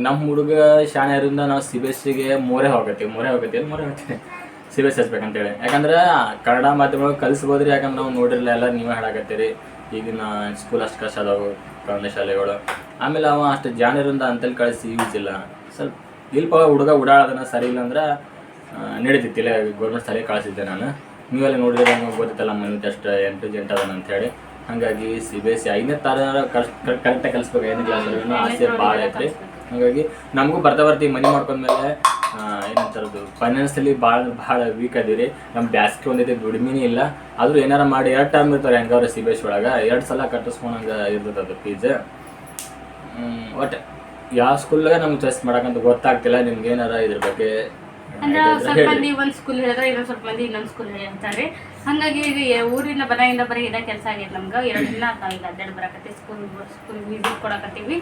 Speaker 1: ನಮ್ಮ ಹುಡುಗ ಶಾಣೆ ಇರೋದ್ರಿಂದ ನಾವು ಸಿ ಬಿ ಎಸ್ಸಿಗೆ ಮೂರೇ ಹೋಗತ್ತೀವಿ. ಮೂರೇ ಹೋಗತ್ತೀವಿ ಮೂರೇ ಹೋಗ್ತೀವಿ ಸಿ ಬಿ ಎಸ್ ಹಚ್ಬೇಕಂತೇಳಿ. ಯಾಕಂದ್ರೆ ಕನ್ನಡ ಮಾಧ್ಯಮ ಕಲಿಸ್ಬೋದ್ರಿ, ಯಾಕಂದ್ರೆ ನಾವು ನೋಡಿರಲಿಲ್ಲ ಎಲ್ಲ ನೀವೇ ಹೇಳಾಕತ್ತೀರಿ ಈಗಿನ ಸ್ಕೂಲ್ ಅಷ್ಟು ಕಷ್ಟ ಅದಾವು ಪ್ರೌಢ ಶಾಲೆಗಳು. ಆಮೇಲೆ ಅವ ಅಷ್ಟು ಜಾಣರಿಂದ ಅಂತಲ್ಲಿ ಕಳಿಸಿ ಯೂಸ್ ಇಲ್ಲ. ಸ್ವಲ್ಪ ಇಲ್ಪ ಹುಡುಗ ಓಡಾಡೋದನ್ನ ಸರಿ ಇಲ್ಲ ಅಂದ್ರೆ ನಡೀತಿತ್ತಿಲ್ಲ ಗೌರ್ಮೆಂಟ್ ಶಾಲೆಗೆ ಕಳಿಸಿದ್ದೆ ನಾನು. ನೀವೆಲ್ಲ ನೋಡಿದ್ರೆ ನಮಗೆ ಗೊತ್ತಿತ್ತಲ್ಲ ಮನೆ ಅಷ್ಟು ಇಂಟೆಲಿಜೆಂಟ್ ಜಂಟ ಅದಾನ ಅಂತೇಳಿ ಹಾಗಾಗಿ ಸಿ ಬಿ ಎಸ್ ಸಿ ಐದನೇ ತಾರ ಕರೆಕ್ಟಾಗಿ ಕಲಿಸ್ಬೇಕು, ಐದನೇ ಕ್ಲಾಸ್ ಆಸೆ ಭಾಳ ಐತ್ರಿ. ಹಾಗಾಗಿ ನಮಗೂ ಬರ್ತಾ ಬರ್ತೀವಿ ಮನೆ ಮಾಡ್ಕೊಂಡ್ಮೇಲೆ ಏನಂತಾರದು ಫೈನಾನ್ಸಲ್ಲಿ ಭಾಳ ಭಾಳ ವೀಕ್ ಅದೀರಿ. ನಮ್ಮ ಬ್ಯಾಸ್ಗೆ ಒಂದೈತೆ ದುಡಿಮೆನೇ ಇಲ್ಲ. ಆದರೂ ಏನಾರ ಮಾಡಿ, ಎರಡು ಟರ್ಮ್ ಇರ್ತಾರೆ ಹೆಂಗವ್ರೆ ಸಿ ಬಿ ಎಸ್ ಒಳಗೆ. ಎರಡು ಸಲ ಕಟ್ಟಿಸ್ಕೊಂಡಂಗೆ ಇರ್ತದೆ ಅದು ಫೀಸ್ ಒಟ್ಟು, ಯಾವ ಸ್ಕೂಲ್ನಾಗ ನಮ್ಗೆ ಚಾಯ್ಸ್ ಮಾಡೋಕ್ಕಂತ ಗೊತ್ತಾಗ್ತಿಲ್ಲ, ನಿಮ್ಗೆ ಏನಾರ ಇದ್ರ ಬಗ್ಗೆ
Speaker 2: ಅಂದ್ರೆ ಸ್ವಲ್ಪ ಮಂದಿ ಒಂದ್ ಸ್ಕೂಲ್ ಹೇಳಿದ್ರೆ ಇನ್ನೊಂದ್ ಸ್ವಲ್ಪ ಮಂದಿ ಇನ್ನೊಂದ್ ಸ್ಕೂಲ್ ಹೇಳಿ ಅಂತಾರೆ. ಹಂಗಾಗಿ ಈಗ ಊರಿನ ಬನಾಯಿಂದ ಬರೀ ಇದೇ ಕೆಲಸ ಆಗೈತೆ ನಮ್ಗೆ. ಎರಡು ದಿನ ಆತ ಈಗ ಅಡ್ಡಾಡಿ ಬರಕತ್ತಿ ಸ್ಕೂಲ್ ಸ್ಕೂಲ್ ವಿಸಿಟ್ ಕೊಡಕತ್ತೀವಿ.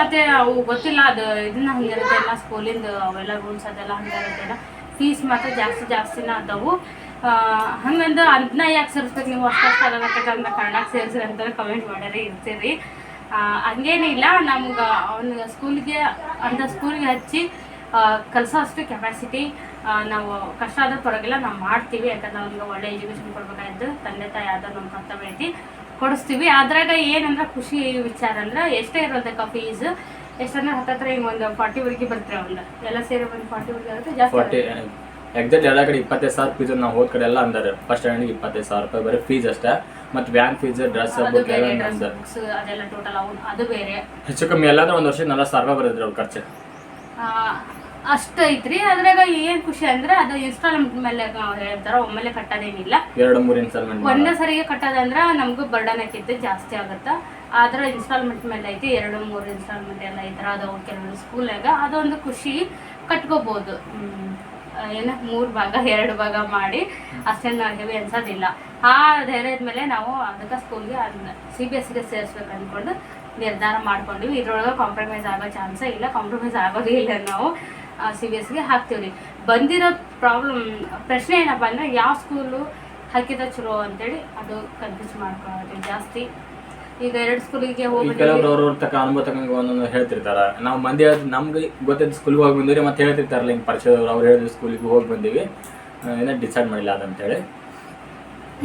Speaker 2: ಮತ್ತೆ ಅವು ಗೊತ್ತಿಲ್ಲ ಅದು ಇದನ್ನ ಹಂಗಿರುತ್ತೆ ಎಲ್ಲ ಸ್ಕೂಲಿಂದ ಅವೆಲ್ಲ ರೂಲ್ಸ್ ಅದೆಲ್ಲ ಹಂಗಿರುತ್ತೆಲ್ಲ ಫೀಸ್ ಮಾತ್ರ ಜಾಸ್ತಿ ಜಾಸ್ತಿನ ಅದಾವು. ಹಂಗಂದ ಅದನ್ನ ಯಾಕೆ ಸೇರಿಸ್ಬೇಕು ನೀವು? ಅಷ್ಟು ಆಗತ್ತಂದ್ರೆ ಕಾರಣಕ್ಕೆ ಸೇರಿಸ್ರಿ ಅಂತ ಕಮೆಂಟ್ ಮಾಡ್ಯಾರೆ ಇರ್ತೀರಿ. ಹಂಗೇನಿಲ್ಲ ನಮ್ಗೆ ಅವ್ನಿಗೆ ಸ್ಕೂಲ್ಗೆ ಅಂತ ಸ್ಕೂಲ್ಗೆ ಹಚ್ಚಿ ಕಲಿಸೋ ಅಷ್ಟು ಕೆಪಾಸಿಟಿ ನಾವು ಕಷ್ಟ ಆದ್ರೂ ಪರವಾಗಿಲ್ಲ ನಾವು ಮಾಡ್ತೀವಿ ಯಾಕಂದ್ರೆ ಅವ್ನಿಗೆ ಒಳ್ಳೆ ಎಜುಕೇಶನ್ ಕೊಡ್ಬೇಕಾಯ್ತು ತಂದೆ ತಾಯಿ ಆದ ನಮ್ಮ ಕರ್ತವ್ಯ ಐತಿ ಕೊಡಿಸ್ತೀವಿ. ಅದ್ರಾಗ ಏನಂದ್ರೆ ಖುಷಿ ವಿಚಾರ ಅಂದ್ರೆ ಎಷ್ಟೇ ಇರೋದಕ್ಕ ಫೀಸ್ ಎಷ್ಟಂದ್ರೆ ಹತ್ತತ್ರ ಹಿಂಗೆ ಒಂದು ಫಾರ್ಟಿವರೆಗೆ ಬರ್ತಾರೆ ಒಂದು. ಎಲ್ಲ ಸೇರಿ ಒಂದು ಫಾರ್ಟಿವರೆಗೆ ಆಗುತ್ತೆ ಜಾಸ್ತಿ
Speaker 1: ಎಕ್ಸಾಕ್ಟ್ ಎಲ್ಲ ಕಡೆ ಇಪ್ಪತ್ತೈದು ಸಾವಿರ ಫೀಸ್ ನಾವು ಹೋದ ಕಡೆ ಎಲ್ಲ ಅಂದಾರೆ. ಫಸ್ಟ್ ಸ್ಟ್ಯಾಂಡರ್ಡ್ಗೆ ಇಪ್ಪತ್ತೈದು ಸಾವಿರ ರೂಪಾಯಿ ಬರೀ ಫೀಸ್ ಅಷ್ಟೇ. ಮತ್ತು ಬ್ಯಾಂಕ್ ಫೀಸ್ ಡ್ರೆಸ್ ಬುಕ್ ಎಲ್ಲ ಹೆಚ್ಚು ಕಮ್ಮಿ ಎಲ್ಲಾದ್ರೂ ಒಂದು ವರ್ಷ ನಲ್ವತ್ತು ಸಾವಿರ ರೂಪಾಯಿ ಬರೋದ್ರಿ ಅವ್ರ ಖರ್ಚು.
Speaker 2: ಆ, ಅಷ್ಟ ಐತ್ರಿ ಅದ್ರಾಗ ಏನ್ ಖುಷಿ ಅಂದ್ರೆ ಅದು ಇನ್ಸ್ಟಾಲ್ಮೆಂಟ್ ಮೇಲೆ ಹೇಳ್ತಾರ ಒಮ್ಮೆಲೆ ಕಟ್ಟೋದೇನಿಲ್ಲ.
Speaker 1: ಎರಡು ಮೂರು ಇನ್ಸ್ಟಾಲ್ಮೆಂಟ್
Speaker 2: ಒಂದೇ ಸರಿಗೆ ಕಟ್ಟೋದಂದ್ರ ನಮಗೂ ಬರ್ಡನ್ ಹಾಕಿದ್ದು ಜಾಸ್ತಿ ಆಗುತ್ತಾ. ಆದ್ರೆ ಇನ್ಸ್ಟಾಲ್ಮೆಂಟ್ ಮೇಲೆ ಐತಿ ಎರಡು ಮೂರು ಇನ್ಸ್ಟಾಲ್ಮೆಂಟ್ ಎಲ್ಲ ಈ ಥರ ಅದಾವ ಕೆಲವೊಂದು ಸ್ಕೂಲಾಗ ಅದೊಂದು ಖುಷಿ. ಆ, ಏನು ಮೂರು ಭಾಗ ಎರಡು ಭಾಗ ಮಾಡಿ ಅಷ್ಟೇನು ಹೆವಿ ಅನ್ಸೋದಿಲ್ಲ ಆ ಧೈರ್ಯದ ಮೇಲೆ ನಾವು ಅದಕ್ಕೆ ಸ್ಕೂಲ್ಗೆ ಅದನ್ನ ಸಿ ಬಿ ಎಸ್ಗೆ ಸೇರಿಸ್ಬೇಕು ಅಂದ್ಕೊಂಡು ನಿರ್ಧಾರ ಮಾಡ್ಕೊಂಡಿವಿ. ಇದ್ರೊಳಗೆ ಕಾಂಪ್ರಮೈಸ್ ಆಗೋ ಚಾನ್ಸೇ ಇಲ್ಲ ಕಾಂಪ್ರಮೈಸ್ ಆಗೋದೇ ಇಲ್ಲ ನಾವು. ಸಿ ಬಿ ಎಸ್ಗೆ ಹಾಕ್ತೀವಿ ರೀ ಬಂದಿರೋ ಪ್ರಾಬ್ಲಮ್ ಪ್ರಶ್ನೆ ಏನಪ್ಪ ಅಂದರೆ ಯಾವ ಸ್ಕೂಲು ಹಾಕಿದ ಚಲೋ ಅಂತೇಳಿ ಅದು ಕನ್ಫ್ಯೂಸ್ ಮಾಡ್ಕೊಳ್ಳೋದು ಜಾಸ್ತಿ. ಈಗ ಎರಡು ಸ್ಕೂಲಿಗೆ ಹೋಗಿ
Speaker 1: ಕೆಲವ್ರು ಅವ್ರವ್ರ ತಕ್ಕ ಅನುಭವ ತಕ್ಕಂಗೆ ಒಂದೊಂದು ಹೇಳ್ತಿರ್ತಾರ. ನಾವು ಮಂದಿ ನಮ್ಗೆ ಗೊತ್ತಿದ್ದ ಸ್ಕೂಲ್ಗೆ ಹೋಗಿ ಬಂದಿರಿ ಮತ್ತೆ ಹೇಳ್ತಿರ್ತಾರಲ್ಲ ಹಿಂಗೆ ಪರಿಚಯದವ್ರು ಅವ್ರು ಹೇಳಿದ ಸ್ಕೂಲಿಗೆ ಹೋಗಿ ಬಂದಿವಿ. ಏನೋ ಡಿಸೈಡ್ ಮಾಡಿಲ್ಲ ಅದಂತೇಳಿ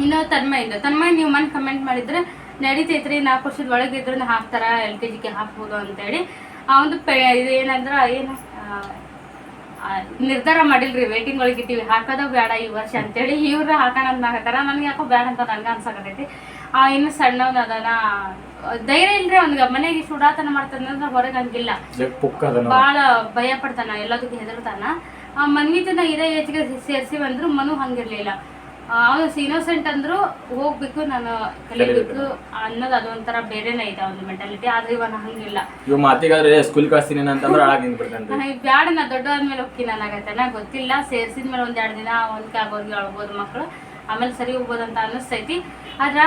Speaker 2: ಇನ್ನು ತನ್ಮಯಿಂದ ತನ್ಮಯ ನೀವು ಮನ್ ಕಮೆಂಟ್ ಮಾಡಿದ್ರೆ ನಡೀತೈತ್ರಿ ನಾಲ್ಕು ವರ್ಷದ ಒಳಗೆ ಇದ್ರಿಂದ ಹಾಕ್ತಾರ ಎಲ್ ಕೆ ಜಿಗೆ ಹಾಕ್ಬೋದು ಅಂತೇಳಿ. ಆ ಒಂದು ಪೆ ಇದು ಏನಂದ್ರೆ ಏನು ನಿರ್ಧಾರ ಮಾಡಿಲ್ರಿ ವೇಟಿಂಗ್ ಒಳಗೆ ಇದ್ದೀವಿ ಹಾಕೋದ ಬೇಡ ಈ ವರ್ಷ ಅಂತೇಳಿ ಇವ್ರ ಹಾಕೋಣ ಅಂತ ಹಾಕತ್ತಾರ ನನಗೆ ಯಾಕೋ ಬೇಡ ಅಂತ ನನ್ಗೆ ಅನ್ಸಕತೈತಿ ಆ ಇನ್ನು ಸಣ್ಣವನ್ ಅದನ್ನ ಧೈರ್ಯ ಇಲ್ರಿ ಅವ್ನಿಗೆ. ಮನೆಗೆ ಸುಡಾತನ ಮಾಡ್ತಾನ ಹೊರಗೆ ಹಂಗಿಲ್ಲ.
Speaker 1: ಬಹಳ
Speaker 2: ಭಾಳ ಭಯ ಪಡ್ತಾನ ಎಲ್ಲದಕ್ಕೂ ಹೆದರ್ತಾನ. ಆ ಮನ್ವಿತನ ಇದೇ ಏಜ್ಗೆ ಸೇರಿಸಿ ಬಂದ್ರು ಮನು ಹಂಗಿರ್ಲಿಲ್ಲ. ಅವನು ಇನ್ನೋಸೆಂಟ್ ಅಂದ್ರು ಹೋಗ್ಬೇಕು ನಾನು ಕಲಿಬೇಕು ಅನ್ನೋದು ಅದೊಂಥರ ಬೇರೆನೇ ಐತೆ ಒಂದು ಮೆಂಟಾಲಿಟಿ ಆದ್ರೆ ಇವನ ಹಂಗಿಲ್ಲ.
Speaker 1: ಇವ್ ಮಾತಿಗಾದ್ರೆ ಸ್ಕೂಲ್ ಕಳಿಸ್ತೀನಿ ಅಂತಂದ್ರೆ ಅಳಾಗ
Speaker 2: ನಿಂತ್ಬಿಡ್ತಾನೆ. ಬ್ಯಾಡ ನಾ ದೊಡ್ಡಾದ್ಮೇಲೆ ಹೋಗ್ತೀನಿ ನನಗತ್ತೆ ನಾ ಗೊತ್ತಿಲ್ಲ ಸೇರ್ಸಿದ್ಮೇಲೆ ಒಂದ್ ಎರಡು ದಿನ ಹೊಂದ್ಕೆ ಆಗೋರ್ಗೆ ಅಳ್ಬೋದು ಮಕ್ಕಳು ಆಮೇಲೆ ಸರಿ ಹೋಗ್ಬೋದು ಅಂತ ಅನ್ನಿಸ್ತೈತಿ. ಆದ್ರ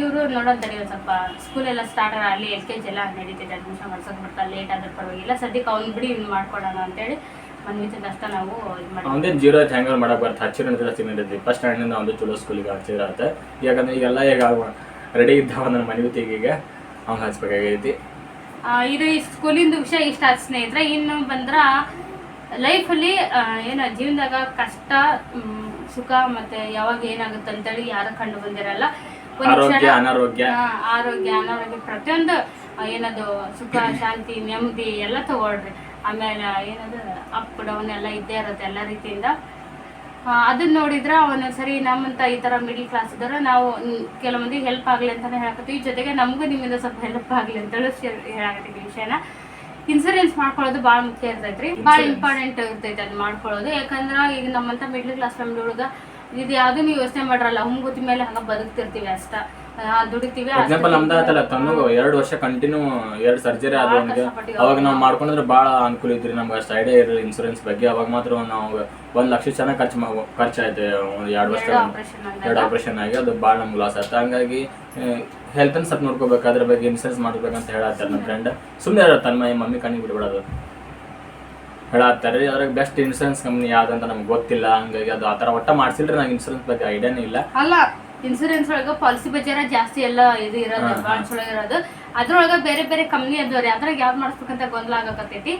Speaker 2: ಇವರು ನೋಡೋಂತಾರೆ ಒಂದು ಸ್ವಲ್ಪ ಸ್ಕೂಲ್ ಎಲ್ಲ ಸ್ಟಾರ್ಟ್ ಆಗಲಿ ಎಲ್ ಕೆ ಜಿ ಎಲ್ಲ ನಡೀತೈತೆ ಅಡ್ಮಿಷನ್ ಮಾಡ್ಸೋಕೆ ಬರ್ತಾ ಲೇಟ್ ಆದ್ರೆ ಪರವಾಗಿಲ್ಲ. ಸದ್ಯಕ್ಕೆ ಅವ್ನು ಬಿಡಿ ಇನ್ನು ಮಾಡ್ಕೊಡೋಣ ಅಂತೇಳಿ ಮನ್ವಿತದ ಅಷ್ಟ ನಾವು ಇದು ಮಾಡಿ
Speaker 1: ಜೀರೋ ಹ್ಯಾಂಗರ್ ಮಾಡಕ್ ಬರ್ತಾ. ಹಚ್ಚಿರ ಜಾಸ್ತಿ ನಡೀತಿ ಫಸ್ಟ್ ಸ್ಟ್ಯಾಂಡಿಂದ ಒಂದು ಚಲೋ ಸ್ಕೂಲಿಗೆ ಹಚ್ಚಿರತ್ತೆ ಯಾಕಂದ್ರೆ ಈಗೆಲ್ಲ ಈಗ ರೆಡಿ ಇದ್ದಾವ ನನ್ನ ಮನೆ ಈಗ ಅವ್ನು ಹಚ್ಬೇಕಾಗೈತಿ.
Speaker 2: ಇದು ಈ ಸ್ಕೂಲಿಂದ ವಿಷಯ ಇಷ್ಟ ಆಯ್ತು ಸ್ನೇಹಿತರೆ. ಇನ್ನು ಬಂದ್ರ ಲೈಫಲ್ಲಿ ಏನ ಜೀವನದಾಗ ಕಷ್ಟ ಸುಖ ಮತ್ತೆ ಯಾವಾಗ ಏನಾಗುತ್ತೆ ಅಂತೇಳಿ ಯಾರು ಕಂಡು ಬಂದಿರಲ್ಲ. ಒಂದ್
Speaker 1: ಆರೋಗ್ಯ ಅನಾರೋಗ್ಯ.
Speaker 2: ಆರೋಗ್ಯ ಅನಾರೋಗ್ಯ ಪ್ರತಿಯೊಂದು ಏನದು ಸುಖ ಶಾಂತಿ ನೆಮ್ಮದಿ ಎಲ್ಲ ತಗೊಳ್ರಿ. ಆಮೇಲೆ ಏನದು ಅಪ್ ಡೌನ್ ಎಲ್ಲ ಇದ್ದೇ ಇರುತ್ತೆ ಎಲ್ಲ ರೀತಿಯಿಂದ. ಅದನ್ನ ನೋಡಿದ್ರೆ ಒಂದೊಂದ್ಸರಿ ನಮ್ಮಂತ ಈ ತರ ಮಿಡಲ್ ಕ್ಲಾಸ್ ಇದ್ದಾರೆ ನಾವು ಕೆಲವೊಂದಿಗೆ ಹೆಲ್ಪ್ ಆಗ್ಲಿ ಅಂತಾನೆ ಹೇಳಕತ್ತೀವಿ. ಜೊತೆಗೆ ನಮಗೂ ನಿಮ್ಮಿಂದ ಸ್ವಲ್ಪ ಹೆಲ್ಪ್ ಆಗಲಿ ಅಂತೇಳಿ ಹೇಳಕತ್ತೀವಿ ವಿಷಯನ. ಇನ್ಸೂರೆನ್ಸ್ ಮಾಡ್ಕೊಳ್ಳೋದು ಬಹಳ ಮುಖ್ಯ ಇರ್ತೈತ್ರಿ. ಬಹಳ ಇಂಪಾರ್ಟೆಂಟ್ ಇರ್ತೈತೆ ಅದು ಮಾಡ್ಕೊಳ್ಳೋದು. ಯಾಕಂದ್ರೆ ಈಗ ನಮ್ಮಂತ ಮಿಡ್ಲ್ ಕ್ಲಾಸ್ ಫ್ಯಾಮಿಲಿ ಒಳಗ ಇದು ಯಾವ್ದು ನೀವು ಯೋಚನೆ ಮಾಡ್ರಲ್ಲ ಹುಂಗುತಿ ಮೇಲೆ ಹಂಗ ಬದುಕ್ತಿರ್ತೀವಿ ಅಷ್ಟ. ದುಡಿತೀವಿ
Speaker 1: ಎಕ್ಸಾಂಪಲ್ ನಮ್ದು ಆತಲ್ಲ ತನು ಎರಡು ವರ್ಷ ಕಂಟಿನ್ಯೂ ಎರಡು ಸರ್ಜರಿ ಆದ
Speaker 2: ನಮ್ಗೆ
Speaker 1: ಅವಾಗ ನಾವು ಮಾಡ್ಕೊಂಡ್ರೆ ಭಾಳ ಅನುಕೂಲ ಇದ್ರಿ ನಮ್ಗೆ ಅಷ್ಟು ಐಡಿಯಾ ಇರಲಿಲ್ಲ ಇನ್ಸೂರೆನ್ಸ್ ಬಗ್ಗೆ. ಅವಾಗ ಮಾತ್ರ ನಾವ್ ಒಂದು ಲಕ್ಷ ಚೆನ್ನಾಗಿ ಖರ್ಚು ಮಾ ಖರ್ಚಾಯ್ತು ಒಂದು ಎರಡು ವರ್ಷ
Speaker 2: ಎರಡು ಆಪರೇಷನ್
Speaker 1: ಆಗಿ ಅದು ಬಹಳ ನಮ್ಗೆ ಲಾಸ್ ಆಯ್ತು. ಹಂಗಾಗಿ ಹೆಲ್ತ್ ಸ್ವಲ್ಪ ನೋಡ್ಕೋಬೇಕು ಅದ್ರ ಬಗ್ಗೆ ಇನ್ಸೂರೆನ್ಸ್ ಮಾಡ್ಬೇಕಂತ ಹೇಳತ್ತಾರೆ ನಮ್ಮ ಫ್ರೆಂಡ್ ಸುಮ್ಮನೆ ತನ್ನ ಮಮ್ಮಿ ಕಣ್ಣಿಗೆ ಬಿಡ್ಬಿಡೋದು. ಹೇಳತ್ತಾರೆ ಅದ್ರಾಗ ಬೆಸ್ಟ್ ಇನ್ಸೂರೆನ್ಸ್ ಕಂಪ್ನಿ ಯಾವ್ದಂತ ನಮ್ಗೆ ಗೊತ್ತಿಲ್ಲ. ಹಂಗಾಗಿ ಅದು ಆ ಥರ ಒಟ್ಟ ಮಾಡ್ಸಿಲ್ರಿ ನಂಗೆ ಇನ್ಸೂರೆನ್ಸ್ ಬಗ್ಗೆ ಐಡಿಯಾನೇ ಇಲ್ಲ.
Speaker 2: ಅಲ್ಲ ಇನ್ಸೂರೆನ್ಸ್ ಒಳಗ ಪಾಲಿಸಿ ಬಜಾರ ಜಾಸ್ತಿ ಎಲ್ಲ ಇದು ಇರೋದು ಬಾಂಡ್ಸ್ ಒಳಗೆ ಇರೋದು. ಅದ್ರೊಳಗ ಬೇರೆ ಬೇರೆ ಕಂಪ್ನಿ ಅದಾವ್ರಿ ಅದ್ರಾಗ ಯಾವ್ದು ಮಾಡಿಸ್ಬೇಕಂತ ಗೊಂದಲ ಆಗಕತ್ತೈತಿ.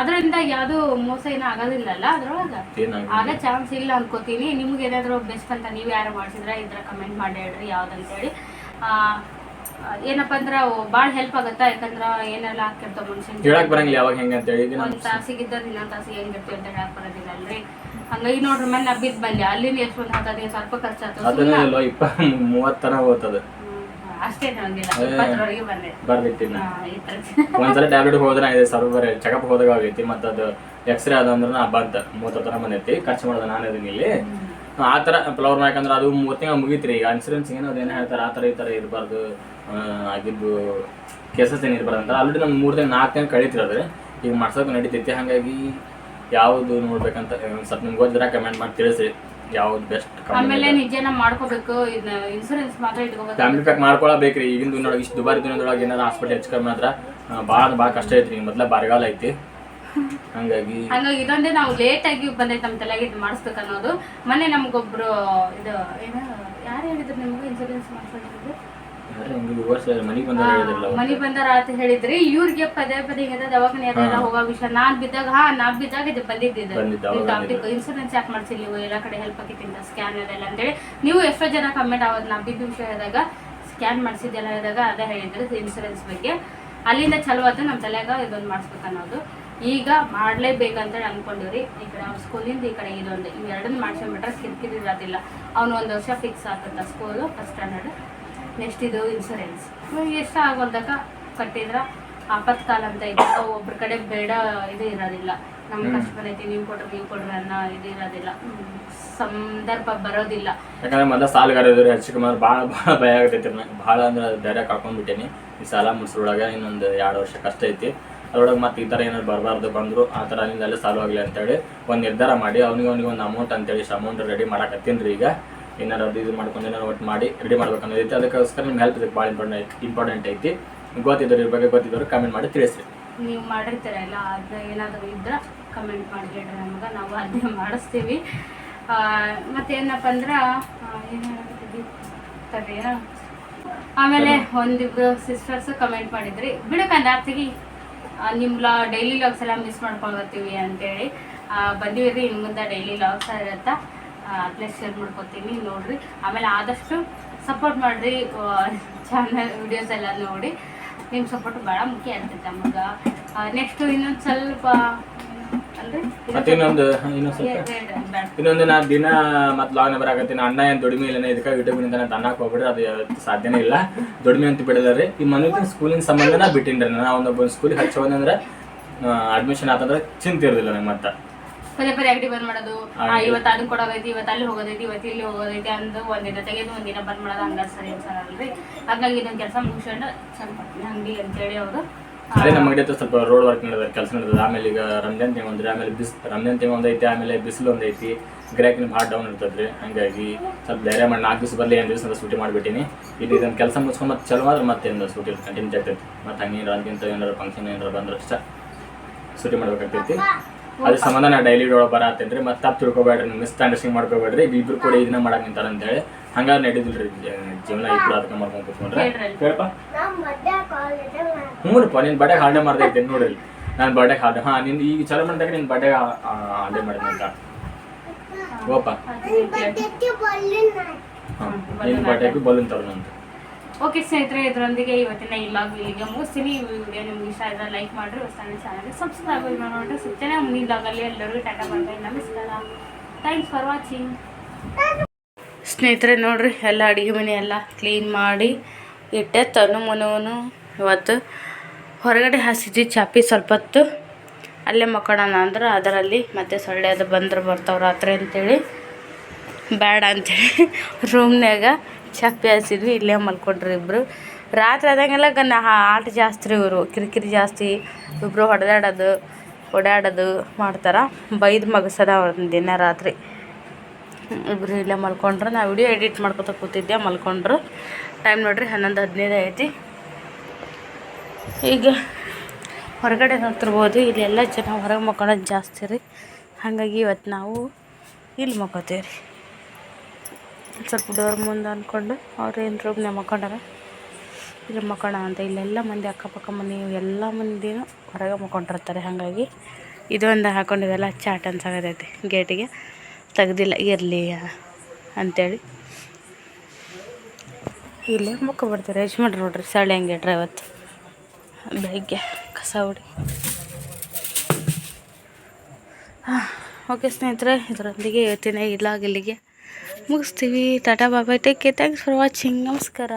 Speaker 2: ಅದರಿಂದ ಯಾವ್ದು ಮೋಸ ಏನೂ ಆಗೋದಿಲ್ಲಲ್ಲ ಅದ್ರೊಳಗ? ಆಗ ಚಾನ್ಸ್ ಇಲ್ಲ ಅನ್ಕೋತೀನಿ. ನಿಮ್ಗೆ ಏನಾದ್ರು ಬೆಸ್ಟ್ ಅಂತ ನೀವು ಯಾರು ಮಾಡಿಸಿದ್ರೆ ಇದ್ರ ಕಮೆಂಟ್ ಮಾಡಿ ಹೇಳ್ರಿ ಯಾವ್ದಂತೇಳಿ. ಏನಪ್ಪ ಅಂದ್ರೆ ಬಾಳ ಹೆಲ್ಪ್ ಆಗತ್ತಾ? ಯಾಕಂದ್ರ ಏನೆಲ್ಲ ಹಾಕಿರ್ತಾವ ಮನುಷ್ಯನ್
Speaker 1: ಹೇಳಕ್ ಬರಂಗಿಲ್ಲ ಯಾವಾಗ ಹೆಂಗೆ ಅಂತ ಹೇಳಿ
Speaker 2: ಒಂದ್ ತಾಸಿಗಿದ್ದ ಇನ್ನೊಂದ್ ತಾಸಿಗೆ ಹೆಂಗಿರ್ತೀವಿ ಅಂತ ಹೇಳಕ್ ಬರೋದಿಲ್ಲ ಅಲ್ರಿ. ಹಂಗಾಗಿ ನೋಡ್ರಿ ಮೊನ್ನೆ ಹಬ್ಬಿದ್ ಬಂದೆ. ಅಲ್ಲಿನ ಸ್ವಲ್ಪ
Speaker 1: ಇಪ್ಪ ಮೂವತ್ತು ತನ ಹೋಗ್ತದೆ.
Speaker 2: ಅಷ್ಟೇ ನಂಗಿಲ್ಲ ಇಪ್ಪತ್ತರವರೆಗೆ ಬಂದೆ.
Speaker 1: ಬರ್ದಿಟ್ಟಿನ
Speaker 2: ಹಾ, ಈ ತರ.
Speaker 1: ಒಂದ್ಸಲ ಟ್ಯಾಬ್ಲೆಟ್ ಹೋದ್ರೆ ಐದು ಸಾವಿರ ಬರೀ ಚೆಕಪ್ ಹೋದಾಗ ಆಗೈತಿ. ಮತ್ತು ಅದು ಎಕ್ಸ್ರೇ ಅದ ಅಂದ್ರೆ ಬಂತ ಮೂವತ್ತು ತರ ಬಂದೈತಿ ಖರ್ಚು ಮಾಡೋದು ನಾನು ಅದನ್ನ ಇಲ್ಲಿ. ಆ ಥರ ಫ್ಲವರ್ ಯಾಕಂದ್ರೆ ಅದು ಮೂರು ತಿಂಗಳು ಮುಗೀತ್ರಿ. ಈಗ ಇನ್ಸೂರೆನ್ಸ್ ಏನೋ ಅದೇನು ಹೇಳ್ತಾರೆ. ಆ ಥರ ಈ ಥರ ಇರಬಾರ್ದು. ಆಗಿದ್ದು ಕೇಸಸ್ ಏನು ಇರಬಾರ್ದು ಅಂತ ಆಲ್ರೆಡಿ ನಮ್ಮ ಮೂರು ತಿಂಗಳು ನಾಲ್ಕು ತಿಂಗಳು ಕಳೀತಿರೋದ್ರೆ ಈಗ ಮಾಡ್ಸೋಕೆ ನಡೀತೈತಿ. ಹಾಗಾಗಿ ಯಾವುದು ನೋಡ್ಬೇಕಂತ ಒಂದ್ ಸ್ವಲ್ಪ ನಿಮ್ಗೆ ಗೊತ್ತಿರ ಕಮೆಂಟ್ ಮಾಡಿ ತಿಳಿಸಿ ಯಾವ್ದು ಬೆಸ್ಟ್
Speaker 2: ಆಮೇಲೆ ನಿಜನ ಮಾಡ್ಕೋಬೇಕು ಇದನ್ನ ಇನ್ಸೂರೆನ್ಸ್ ಮಾತ್ರ ಇಟ್ಕೋಬೇಕು.
Speaker 1: ಫ್ಯಾಮಿಲಿ ಪ್ಯಾಕ್ ಮಾಡ್ಕೊಳಬೇಕ್ರಿ. ಈಗಿನ ದಿನದೊಳಗೆ ಇಷ್ಟು ದುಬಾರಿ ದಿನದೊಳಗೆ ಏನಾರ ಹಾಸ್ಪಿಟಲ್ ಹೆಚ್ಚು ಕಮ್ಮಿ ಆದ್ರೆ ಭಾಳ ಭಾಳ ಕಷ್ಟ ಐತ್ರಿ. ಮೊದ್ಲ ಬರಗಾಲ ಐತಿ. ಹಂಗಾಗಿ
Speaker 2: ಹಂಗಾಗಿ ಇದೊಂದೇ ನಾವು ಲೇಟ್ ಆಗಿ ಬಂದೈತೆ ನಮ್ಮ ತಲೆಗೆ ಇದು ಮಾಡಿಸ್ಬೇಕು ಅನ್ನೋದು ಮೊನ್ನೆ ನಮ್ಗೊಬ್ರು ಇದು ಏನು ಯಾರು ಹೇಳಿದ್ರು ನಿಮ್ಗೆ ಇನ್ಸೂರೆನ್ಸ್ ಮಾಡ್ಸೋದು? ಮನಿ ಬಂದಾರ ಅಂತ ಹೇಳಿದ್ರಿ ಇವ್ರಿಗೆ ಪದೇ ಪದೇ ಹೇಳ ದವಾಖಾನೆ ಅದೆಲ್ಲ ಹೋಗೋ ವಿಷಯ. ನಾನ್ ಬಿದ್ದಾಗ ಹಾ ನಾ ಬಿದ್ದಾಗ ಇದು ಬಂದಿದ್ದಿದ್ದು.
Speaker 1: ಬಂದಿದ್ದು,
Speaker 2: ಟಾಪಿಕ್ ಇನ್ಸೂರೆನ್ಸ್ ಯಾಕೆ ಮಾಡ್ಸಿಲ್ಲ ನೀವು? ಎಲ್ಲ ಕಡೆ ಹೆಲ್ಪ್ ಆಗಿತ್ತಿಂದ ಸ್ಕ್ಯಾನ್ ಅದೆಲ್ಲ ಅಂತೇಳಿ. ನೀವು ಎಷ್ಟೋ ಜನ ಕಮೆಂಟ್ ಆಗೋದು ನಾ ಬಿದ್ದ ವಿಷಯ ಹೇಳಿದಾಗ ಸ್ಕ್ಯಾನ್ ಮಾಡಿಸಿದ್ದೆಲ್ಲ ಹೇಳಿದಾಗ ಅದೇ ಹೇಳಿದ್ರು ಇನ್ಸೂರೆನ್ಸ್ ಬಗ್ಗೆ. ಅಲ್ಲಿಂದ ಚಲೋ ಆಯ್ತು ನಮ್ಮ ತಲೆಯಾಗ ಇದೊಂದು ಮಾಡಿಸ್ಬೇಕು ಅನ್ನೋದು. ಈಗ ಮಾಡ್ಲೇಬೇಕಂತೇಳಿ ಅನ್ಕೊಂಡಿವ್ರಿ. ಈ ಕಡೆ ಅವ್ರ ಸ್ಕೂಲಿಂದ ಈ ಕಡೆ ಇದೊಂದು ಇವೆರಡನ್ನ ಮಾಡ್ಸ್ಕೊಂಡ್ಬಿಟ್ರೆ ಕಿರಿಕಿರಿ ಇರೋದಿಲ್ಲ. ಅವ್ನು ಒಂದು ವರ್ಷ ಫಿಕ್ಸ್ ಆಗ್ತದ ಸ್ಕೂಲು ಫಸ್ಟ್ ಸ್ಟ್ಯಾಂಡರ್ಡ್ ನೆಕ್ಸ್ಟ್ ಇದು ಇನ್ಸೂರೆನ್ಸ್ ಎಷ್ಟು ಆಗೋಲ್ದಾಗ ಕಟ್ಟಿದ್ರ? ಆಪತ್ಕಾಲ ಅಂತ ಇದೆ. ಒಬ್ರ ಕಡೆ ಬೇಡ ಇದು ಇರೋದಿಲ್ಲ. ನಮ್ಗೆ ಕಷ್ಟ ಬಂದೈತಿ ನೀವು ಕೊಟ್ರೆ ನೀವು ಕೊಡ್ರಿ ಅನ್ನೋ ಇದು ಇರೋದಿಲ್ಲ. ಸಂದರ್ಭ ಬರೋದಿಲ್ಲ.
Speaker 1: ಯಾಕಂದ್ರೆ ಮೊದಲ ಸಾಲಗಾರ ಇದ್ರು ಬಹಳ ಭಾಳ ಭಾಳ ಭಯ ಆಗತೈತಿ ನಂಗೆ ಭಾಳ ಅಂದ್ರೆ ಧೈರ್ಯ ಕಾಕೊಂಡ್ಬಿಟ್ಟೇನಿ ಈ ಸಾಲ ಮುಗಿಸ್ರೊಳಗೆ ಇನ್ನೊಂದು ಎರಡು ವರ್ಷ ಕಷ್ಟ ಐತಿ. ಅದ್ರೊಳಗೆ ಮತ್ತೆ ಈ ಥರ ಏನಾದ್ರು ಬರಬಾರ್ದು ಬಂದರು ಆ ಥರ ಅಲ್ಲಿಂದಲ್ಲೇ ಸಾಲ್ವ್ ಆಗಲಿ ಅಂತೇಳಿ ಒಂದು ನಿರ್ಧಾರ ಮಾಡಿ ಅವ್ನಿಗೆ ಅವ್ನಿಗೆ ಒಂದು ಅಮೌಂಟ್ ಅಂತೇಳಿ ಇಷ್ಟು ಅಮೌಂಟ್ ರೆಡಿ ಮಾಡಕತ್ತೀನಿ ರೀ ಈಗ. ಏನಾರು ಅದು ಇದು ಮಾಡ್ಕೊಂಡು ಏನಾರು ಒಟ್ಟು ಮಾಡಿ ರೆಡಿ ಮಾಡ್ಬೇಕು ಅನ್ನೋದೈತಿ ಅದಕ್ಕೋಸ್ಕರ ನಿಮ್ಮ ಹೆಲ್ಪ್ ಇದಕ್ಕೆ ಭಾಳ ಇಂಪಾರ್ಟೆಂಟ್ ಇಂಪಾರ್ಟೆಂಟ್ ಐತಿ. ಗೊತ್ತಿದ್ದವ್ರು ಬಗ್ಗೆ ಗೊತ್ತಿದ್ದವ್ರು ಕಮೆಂಟ್ ಮಾಡಿ ತಿಳಿಸ್ರಿ.
Speaker 2: ನೀವು ಮಾಡಿರ್ತೀರಲ್ಲ ಅದು ಏನಾದರೂ ಇದ್ರೆ ಕಮೆಂಟ್ ಮಾಡಿ ಹೇಳ್ರಿ ನಮ್ಗೆ. ನಾವು ಅದನ್ನ *laughs* ಮಾಡಿಸ್ತೀವಿ. ಮತ್ತೇನಪ್ಪ ಅಂದ್ರೆ ಆಮೇಲೆ ಒಂದಿಬ್ರು ಸಿಸ್ಟರ್ಸ್ ಕಮೆಂಟ್ ಮಾಡಿದ್ರಿ. ಬಿಡಕಂದ ಆರ್ತಿಗೆ ನಿಮ್ಮ ಲಾ ಡೈಲಿ ಲಾಗ್ಸ್ ಎಲ್ಲ ಮಿಸ್ ಮಾಡ್ಕೊಳತ್ತೀವಿ ಅಂತೇಳಿ. ಬಂದಿವಿ ಇನ್ನು ಮುಂದೆ ಡೈಲಿ ಲಾಗ್ಸ್ ಇರತ್ತೆ. ಅದನ್ನೇ ಶೇರ್ ಮಾಡ್ಕೊತೀನಿ ನೋಡ್ರಿ. ಆಮೇಲೆ ಆದಷ್ಟು ಸಪೋರ್ಟ್ ಮಾಡ್ರಿ ಚಾನಲ್ ವಿಡಿಯೋಸ್ ಎಲ್ಲ ನೋಡಿ. ನಿಮ್ಮ ಸಪೋರ್ಟ್ ಭಾಳ ಮುಖ್ಯ ಆಗ್ತೈತೆ ನಮಗೆ. ನೆಕ್ಸ್ಟ್ ಇನ್ನೊಂದು ಸ್ವಲ್ಪ
Speaker 1: ಇನ್ನೊಂದು ಇನ್ನೊಂದು ನಾ ದಿನ ಮತ್ತೆ ಲಾಗ್ ನಂಬರ್ ಆಗತ್ತೀನಿ ಅಣ್ಣ ಏನು ದುಡಿಮೆ ಇಲ್ಲ ಇದಕ್ಕೆ ಯೂಟ್ಯೂಬ್ನಿಂದ ನಾನು ಅನ್ನಕ್ಕೆ ಹೋಗ್ಬಿಡ್ರಿ ಅದು ಸಾಧ್ಯನೇ ಇಲ್ಲ. ದುಡಿಮೆ ಅಂತ ಬಿಡದ್ರಿ ಈ ಮನುಷ್ಯ ಸ್ಕೂಲಿನ ಸಂಬಂಧನ ಬಿಟ್ಟಿನ್ರಿ. ನಾನು ಒಂದೊಬ್ಬ ಸ್ಕೂಲಿಗೆ ಹಚ್ಚೋದಂದ್ರೆ ಅಡ್ಮಿಷನ್ ಆತಂದ್ರೆ ಚಿಂತೆ ಇರೋದಿಲ್ಲ ನಂಗೆ ಮತ್ತೆ.
Speaker 2: ಪದೇ ಪದೇ ಅಂಗಡಿ ಬಂದ್ ಮಾಡೋದು? ಇವತ್ತು ಅದನ್ನ ಕೊಡೋದೈತಿ ಇವತ್ತು ಅಲ್ಲಿ ಹೋಗೋದೈತಿ ಇವತ್ತು ಇಲ್ಲಿ ಹೋಗೋದೈತಿ ಅಂದು ಒಂದಿನ ತೆಗೆದು ಒಂದಿನ ಬಂದ್ ಮಾಡೋದು ಹಂಗ ಸರಿ ಅನ್ಸಲ್ರಿ ಹಂಗಾಗಿ ಹಾಗಾಗಿ ಇದೊಂದು ಕೆಲಸ ಮುಗಿಸ್ಕೊಂಡು ಸ್ವಲ್ಪ ಅಂಗಡಿ ಅಂತೇಳಿ ಅವರು.
Speaker 1: ಅದೇ ನಮ್ಮ ಅಂಗಡಿ ಹತ್ರ ಸ್ವಲ್ಪ ರೋಡ್ ವರ್ಕ್ ನಡೆದ ಕೆಲಸ ನಡೆದ ಆಮೇಲೆ ಈಗ ರಂಜಾನ್ ತಿಂಗ್ ಅಂದ್ರೆ ಆಮೇಲೆ ಬಿಸ್ ರಂಜಾನ್ ತಿಂಗ್ ಒಂದೈತಿ ಆಮೇಲೆ ಬಿಸಿಲು ಒಂದೈತಿ. ಗಿರಾಕಿನ ಭಾಳ ಡೌನ್ ಇರ್ತದ್ರಿ. ಹಂಗಾಗಿ ಸ್ವಲ್ಪ ಧೈರ್ಯ ಮಾಡಿ ನಾಲ್ಕು ದಿವಸ ಬರಲಿ ಎಂಟು ದಿವಸ ಅಂತ ಸೂಟಿ ಮಾಡಿಬಿಟ್ಟಿನಿ. ಇದು ಇದೊಂದು ಕೆಲಸ ಮುಗಿಸ್ಕೊಂಡು ಮತ್ತೆ ಚಲೋ ಆದ್ರೆ ಮತ್ತೆ ಏನು ಸೂಟಿ ಕಂಟಿನ್ಯೂ ಆಗ್ತೈತಿ. ಮತ್ತೆ ಹಂಗೆ ಏನಾರ ಅದಕ್ಕಿಂತ ಏನಾರ ಫಂಕ್ಷನ್ ಏನಾರ ಬಂದ್ರೆ ಅಷ್ಟ. ಸೂಟಿ ಮಾಡ್ಬೇಕಾಗ್ತೈತಿ. ಅದ್ರ ಸಂಬಂಧ ನಾ ಡೈಲಿ ಒಳಗೆ ಬರತ್ತೇನ್ರಿ ಮತ್ತೆ ತಪ್ಪು ತಿಳ್ಕೊಬೇಡ್ರಿ ಮಿಸ್ ಅಂಡರ್ಸ್ಟ್ಯಾಂಡ್ ಮಾಡ್ಕೋಬೇಡ್ರಿ ಇಬ್ರು ಕೂಡ ಇದನ್ನ ಮಾಡಕ್ ನಿಂತಾರ ಅಂತೇಳಿ ಹಂಗಾರೆ ನಡೀದಿಲ್ರಿ ಜೀವನ ಇಬ್ರು ಅದಕ್ಕೆ ಮಾಡ್ಕೊಂಡು ಕೂತ್ಕೊಂಡ್ರೆ. ಹೇಳಪ್ಪ ಹ್ಞೂ ರೀ ನಿನ್ನ ಬಡ್ಡೆಗೆ ಮಾಡ್ದೆ ಮಾಡ್ದೈತೆ ನೋಡ್ರಿ ನಾನು ಬಡ್ಡೆ ಹಾಲ್ಡೆ ಹಾಂ ನಿನ್ನ ಈಗ ಚಲೋ ಮಾಡಿದಾಗ ನಿನ್ನ ಬಡ್ಡೆ ಹಾಲ್ಡೆ ಮಾಡಿದೆ ಅಂತ. ಓಪ
Speaker 3: ಬಡ್ಡೆಗೆ ಬಲ್ಲಿನ
Speaker 1: ಹಾಂ ನಿನ್ನ ಬಡ್ಡೆಗೆ ಬಲೂನ್ ತರೋಣಂತ
Speaker 2: ಓಕೆ ಸ್ನೇಹಿತರೆ, ಇದರೊಂದಿಗೆ ಇವತ್ತಿನ ಈ ಲಾಗ್ ಇಲ್ಲಿಗೆ ಮುಗಿಸ್ತೀನಿ. ಈ ವಿಡಿಯೋ ನಿಮ್ಗೆ ಇಷ್ಟ ಆದ್ರೆ ಲೈಕ್ ಮಾಡಿರಿ ಹೊಸ ಚಾನಲ್ಗೆ ಸಬ್ಸ್ಕ್ರೈಬ್ ಮಾಡಿದ್ರೆ ಸಿಗ್ತೇನೆ ಮುಂದಿನ ಲಾಗಲ್ಲಿ ಎಲ್ಲರಿಗೂ ಟಾಟಾ ಮಾಡ್ತೀನಿ ನಮಸ್ಕಾರ. ಥ್ಯಾಂಕ್ಸ್ ಫಾರ್ ವಾಚಿಂಗ್ ಸ್ನೇಹಿತರೆ, ನೋಡಿರಿ, ಎಲ್ಲ ಅಡುಗೆ ಮನೆ ಎಲ್ಲ ಕ್ಲೀನ್ ಮಾಡಿ ಇಟ್ಟೆ, ತನು ಮನವನು ಇವತ್ತು ಹೊರಗಡೆ ಹಾಸಿದ್ವಿ ಚಾಪಿ ಸ್ವಲ್ಪ ಹೊತ್ತು ಅಲ್ಲೇ ಮಕ್ಕಳಣ ಅಂದ್ರೆ. ಅದರಲ್ಲಿ ಮತ್ತೆ ಸೊಳ್ಳೆ ಅದು ಬಂದ್ರೆ ಬರ್ತಾವೆ ರಾತ್ರಿ ಅಂತೇಳಿ. ಬೇಡ ಅಂತೇಳಿ *laughs* ರೂಮ್ನ್ಯಾಗ ಚಾಪಿ ಹಾಸಿದ್ವಿ, ಇಲ್ಲೇ ಮಲ್ಕೊಂಡ್ರು ಇಬ್ಬರು ರಾತ್ರಿ ಆದಂಗೆಲ್ಲ ಗನ್ನ ಆಟ ಜಾಸ್ತಿ ರೀ ಇವರು. ಕಿರಿಕಿರಿ ಜಾಸ್ತಿ. ಇಬ್ಬರು ಹೊಡೆದಾಡೋದು, ಓಡಾಡೋದು ಮಾಡ್ತಾರೆ. ಬೈದು ಮಗಸದ ಒಂದು ದಿನ ರಾತ್ರಿ. ಇಬ್ಬರು ಇಲ್ಲೇ ಮಲ್ಕೊಂಡ್ರು. ನಾ ವಿಡಿಯೋ ಎಡಿಟ್ ಮಾಡ್ಕೊತ ಕೂತಿದ್ದೆ, ಮಲ್ಕೊಂಡ್ರು. ಟೈಮ್ ನೋಡ್ರಿ, ಹನ್ನೊಂದು ಹದಿನೈದು ಐತಿ. ಈಗ ಹೊರಗಡೆ ನೋಡ್ತಿರ್ಬೋದು. ಇಲ್ಲೆಲ್ಲ ಜನ ಹೊರಗೆ ಮಕ್ಕೊಳ್ಳೋದು ಜಾಸ್ತಿ ರೀ. ಹಾಗಾಗಿ ಇವತ್ತು ನಾವು ಇಲ್ಲಿ ಮಕ್ಕೋತೀವಿ ರೀ ಸ್ವಲ್ಪ ಡೋರ್ ಮುಂದೆ ಅಂದ್ಕೊಂಡು ಅವ್ರು ಏನು ರೂಮ್ನಾಗ ಮಕ್ಕೊಂಡಾರ? ಇಲ್ಲಿ ಮಕ್ಕೋಣ ಅಂತ ಇಲ್ಲೆಲ್ಲ ಮಂದಿ ಅಕ್ಕಪಕ್ಕ ಮನೆ ಎಲ್ಲ ಮಂದಿನೂ ಹೊರಗೆ ಮಕ್ಕೊಂಡಿರ್ತಾರೆ. ಹಾಗಾಗಿ ಇದೊಂದು ಹಾಕೊಂಡಿವೆಲ್ಲ ಚಾಟ್ ಅನ್ಸಾಗತೈತಿ ಗೇಟಿಗೆ ತೆಗ್ದಿಲ್ಲ, ಇರಲಿ ಅಂಥೇಳಿ ಇಲ್ಲೇ ಮುಕ್ಕೊಬಿಡ್ತಾರೆ. ಯಜಮಾನ್ರು ನೋಡ್ರಿ ಸಳಿ ಹಂಗೆ ಇವತ್ತು ಬೆಳಗ್ಗೆ ಕಸ ಹೊಡಿ. ಓಕೆ ಸ್ನೇಹಿತರೆ, ಇದರೊಂದಿಗೆ ಇವತ್ತಿನ ಇಲ್ಲಿಗೆ ಮುಗಿಸ್ತೀವಿ Tata bye bye take care thanks for watching ನಮಸ್ಕಾರ